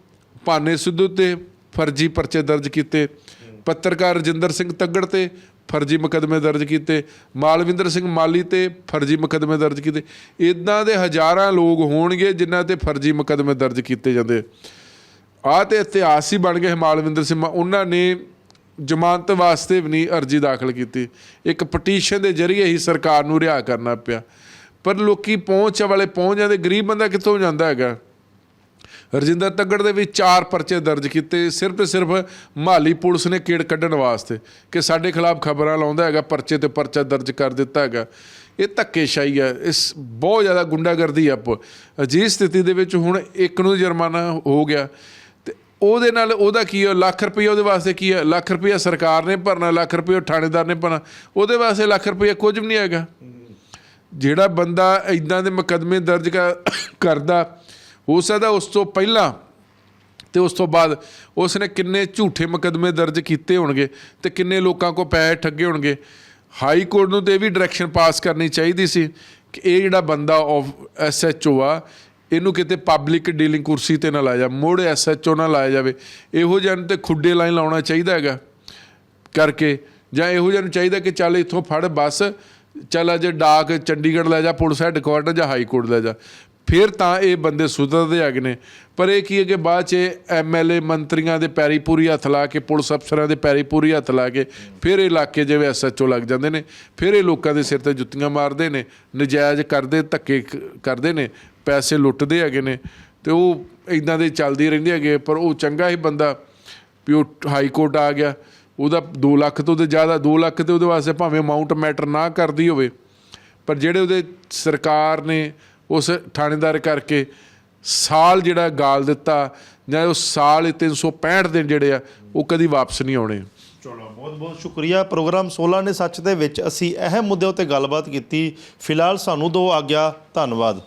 ਭਾਨੇ ਸਿੱਧੂ ਤੇ ਫਰਜ਼ੀ ਪਰਚੇ ਦਰਜ ਕੀਤੇ। ਪੱਤਰਕਾਰ ਰਜਿੰਦਰ ਸਿੰਘ ਤੱਗੜ ਤੇ ਫਰਜ਼ੀ ਮੁਕੱਦਮੇ ਦਰਜ ਕੀਤੇ। ਮਾਲਵਿੰਦਰ ਸਿੰਘ ਮਾਲੀ ਤੇ ਫਰਜ਼ੀ ਮੁਕੱਦਮੇ ਦਰਜ ਕੀਤੇ। ਇਦਾਂ ਦੇ ਹਜ਼ਾਰਾਂ ਲੋਕ ਹੋਣਗੇ ਜਿਨ੍ਹਾਂ ਤੇ ਫਰਜ਼ੀ ਮੁਕੱਦਮੇ ਦਰਜ ਕੀਤੇ ਜਾਂਦੇ। ਆਹ ਤੇ ਇਤਿਹਾਸ ਹੀ ਬਣ ਗਏ ਮਾਲਵਿੰਦਰ ਸਿੰਘ ਉਹਨਾਂ ਨੇ ਜ਼ਮਾਨਤ ਵਾਸਤੇ ਵੀ ਨਹੀਂ ਅਰਜ਼ੀ ਦਾਖਲ ਕੀਤੀ। ਇੱਕ ਪਟੀਸ਼ਨ ਦੇ ਜ਼ਰੀਏ ਹੀ ਸਰਕਾਰ ਨੂੰ ਰਿਹਾ ਕਰਨਾ ਪਿਆ। ਪਰ ਲੋਕੀ ਪਹੁੰਚ ਵਾਲੇ ਪਹੁੰਚ ਜਾਂਦੇ, ਗਰੀਬ ਬੰਦਾ ਕਿੱਥੋਂ ਜਾਂਦਾ ਹੈਗਾ? ਰਜਿੰਦਰ ਤੱਗੜ ਦੇ ਵਿੱਚ ਚਾਰ ਪਰਚੇ ਦਰਜ ਕੀਤੇ, ਸਿਰਫ ਤੇ ਸਿਰਫ ਮਾਲੀ ਪੁਲਿਸ ਨੇ ਕੀੜ ਕੱਢਣ ਵਾਸਤੇ ਕਿ ਸਾਡੇ ਖਿਲਾਫ ਖਬਰਾਂ ਲਾਉਂਦਾ ਹੈਗਾ, ਪਰਚੇ ਤੇ ਪਰਚਾ ਦਰਜ ਕਰ ਦਿੱਤਾ ਹੈਗਾ। ਇਹ ਧੱਕੇਸ਼ਾਹੀ ਹੈ ਇਸ ਬਹੁਤ ਜ਼ਿਆਦਾ ਗੁੰਡਾਗਰਦੀ ਆਪ। ਪ- ਅਜਿਹੀ ਸਥਿਤੀ ਦੇ ਵਿੱਚ ਹੁਣ ਇੱਕ ਨੂੰ ਜੁਰਮਾਨਾ ਹੋ ਗਿਆ ਤੇ ਉਹਦੇ ਨਾਲ ਉਹਦਾ ਕੀ ਹੈ ਲੱਖ ਰੁਪਈਆ ਉਹਦੇ ਵਾਸਤੇ ਕੀ ਹੈ ਲੱਖ ਰੁਪਈਆ ਸਰਕਾਰ ਨੇ ਭਰਨਾ, ਲੱਖ ਰੁਪਈਆ ਥਾਣੇਦਾਰ ਨੇ ਭਰਨਾ, ਉਹਦੇ ਵਾਸਤੇ ਲੱਖ ਰੁਪਈਆ ਕੁਝ ਵੀ ਨਹੀਂ ਹੈਗਾ। ਜਿਹੜਾ ਬੰਦਾ ਇਦਾਂ ਦੇ ਮੁਕੱਦਮੇ ਦਰਜ ਕਰ- ਕਰਦਾ, ਹੋ ਸਕਦਾ ਉਸ ਤੋਂ ਪਹਿਲਾਂ ਤੇ ਉਸ ਤੋਂ ਬਾਅਦ ਉਸ ਨੇ ਕਿੰਨੇ ਝੂਠੇ ਮੁਕੱਦਮੇ ਦਰਜ ਕੀਤੇ ਹੋਣਗੇ ਤੇ ਕਿੰਨੇ ਲੋਕਾਂ ਕੋ ਪੈਸੇ ਠੱਗੇ ਹੋਣਗੇ। ਹਾਈ ਕੋਰਟ ਨੂੰ ਤੇ ਇਹ ਵੀ ਡਾਇਰੈਕਸ਼ਨ ਪਾਸ ਕਰਨੀ ਚਾਹੀਦੀ ਸੀ ਕਿ ਇਹ ਜਿਹੜਾ ਬੰਦਾ ਆਫ ਐਸਐਚਓ ਆ, ਇਹਨੂੰ ਕਿਤੇ ਪਬਲਿਕ ਡੀਲਿੰਗ ਕੁਰਸੀ ਤੇ ਨਾ ਲਾਇਆ ਜਾ, ਮੋੜ ਐਸਐਚਓ ਨਾ ਲਾਇਆ ਜਾਵੇ। ਇਹੋ ਜਿਹੇ ਨੂੰ ਤੇ ਖੁੱਡੇ ਲਾਈਨ ਲਾਉਣਾ ਚਾਹੀਦਾ ਹੈਗਾ ਕਰਕੇ ਜਾਂ ਇਹੋ ਜਿਹਾ ਨੂੰ ਚਾਹੀਦਾ ਕਿ ਚੱਲ ਇੱਥੋਂ ਫੜ ਬੱਸ ਚੱਲ ਅਜੇ ਡਾਕ ਚੰਡੀਗੜ੍ਹ ਲੈ ਜਾ, ਪੁਲਿਸ ਹੈੱਡਕੁਆਰਟਰ ਜਾਂ ਹਾਈ ਕੋਰਟ ਲੈ ਜਾ। ਫਿਰ ਤਾਂ ਇਹ ਬੰਦੇ ਸੁਧਰਦੇ ਹੈਗੇ ਨੇ। ਪਰ ਇਹ ਕੀ ਹੈ ਕਿ ਬਾਅਦ ਚ ਐਮਐਲਏ ਮੰਤਰੀਆਂ ਦੇ ਪੈਰੀ ਪੂਰੀ ਹੱਥ ਲਾ ਕੇ, ਪੁਲਿਸ ਅਫਸਰਾਂ ਦੇ ਪੈਰੀ ਪੂਰੀ ਹੱਥ ਲਾ ਕੇ, ਫਿਰ ਇਲਾਕੇ ਜਿਵੇਂ ਐਸਐਚਓ ਲੱਗ ਜਾਂਦੇ ਨੇ। ਫਿਰ ਇਹ ਲੋਕਾਂ ਦੇ ਸਿਰ ਤੇ ਜੁੱਤੀਆਂ ਮਾਰਦੇ ਨੇ, ਨਜਾਇਜ਼ ਕਰਦੇ, ਧੱਕੇ ਕਰਦੇ ਨੇ, ਪੈਸੇ ਲੁੱਟਦੇ ਹੈਗੇ ਨੇ। ਤੇ ਉਹ ਇਦਾਂ ਦੇ ਚੱਲਦੀ ਰਹਿੰਦੀ ਹੈਗੇ, ਪਰ ਉਹ ਚੰਗਾ ਹੀ ਬੰਦਾ, ਵੀ ਉਹ ਹਾਈ ਕੋਰਟ ਆ ਗਿਆ। ਉਹਦਾ 2 ਲੱਖ ਤੋਂ ਤੇ ਜ਼ਿਆਦਾ 2 ਲੱਖ ਤੇ ਉਹਦੇ ਵਾਸਤੇ ਭਾਵੇਂ ਅਮਾਉਂਟ ਮੈਟਰ ਨਾ ਕਰਦੀ ਹੋਵੇ, ਪਰ ਜਿਹੜੇ ਉਹਦੇ ਸਰਕਾਰ ਨੇ ਉਸ ਥਾਣੇਦਾਰ ਕਰਕੇ ਸਾਲ ਜਿਹੜਾ ਗਾਲ ਦਿੱਤਾ, ਜਾਂ ਉਹ ਸਾਲ ਇਹ 365 ਦਿਨ ਜਿਹੜੇ ਆ, ਉਹ ਕਦੀ ਵਾਪਸ ਨਹੀਂ ਆਉਣੇ। ਚਲੋ, ਬਹੁਤ ਬਹੁਤ ਸ਼ੁਕਰੀਆ। ਪ੍ਰੋਗਰਾਮ 16 ਨੇ ਸੱਚ ਦੇ ਵਿੱਚ ਅਸੀਂ ਅਹਿਮ ਮੁੱਦੇ ਉੱਤੇ ਗੱਲਬਾਤ ਕੀਤੀ। ਫਿਲਹਾਲ ਸਾਨੂੰ ਦੋ ਆਗਿਆ। ਧੰਨਵਾਦ।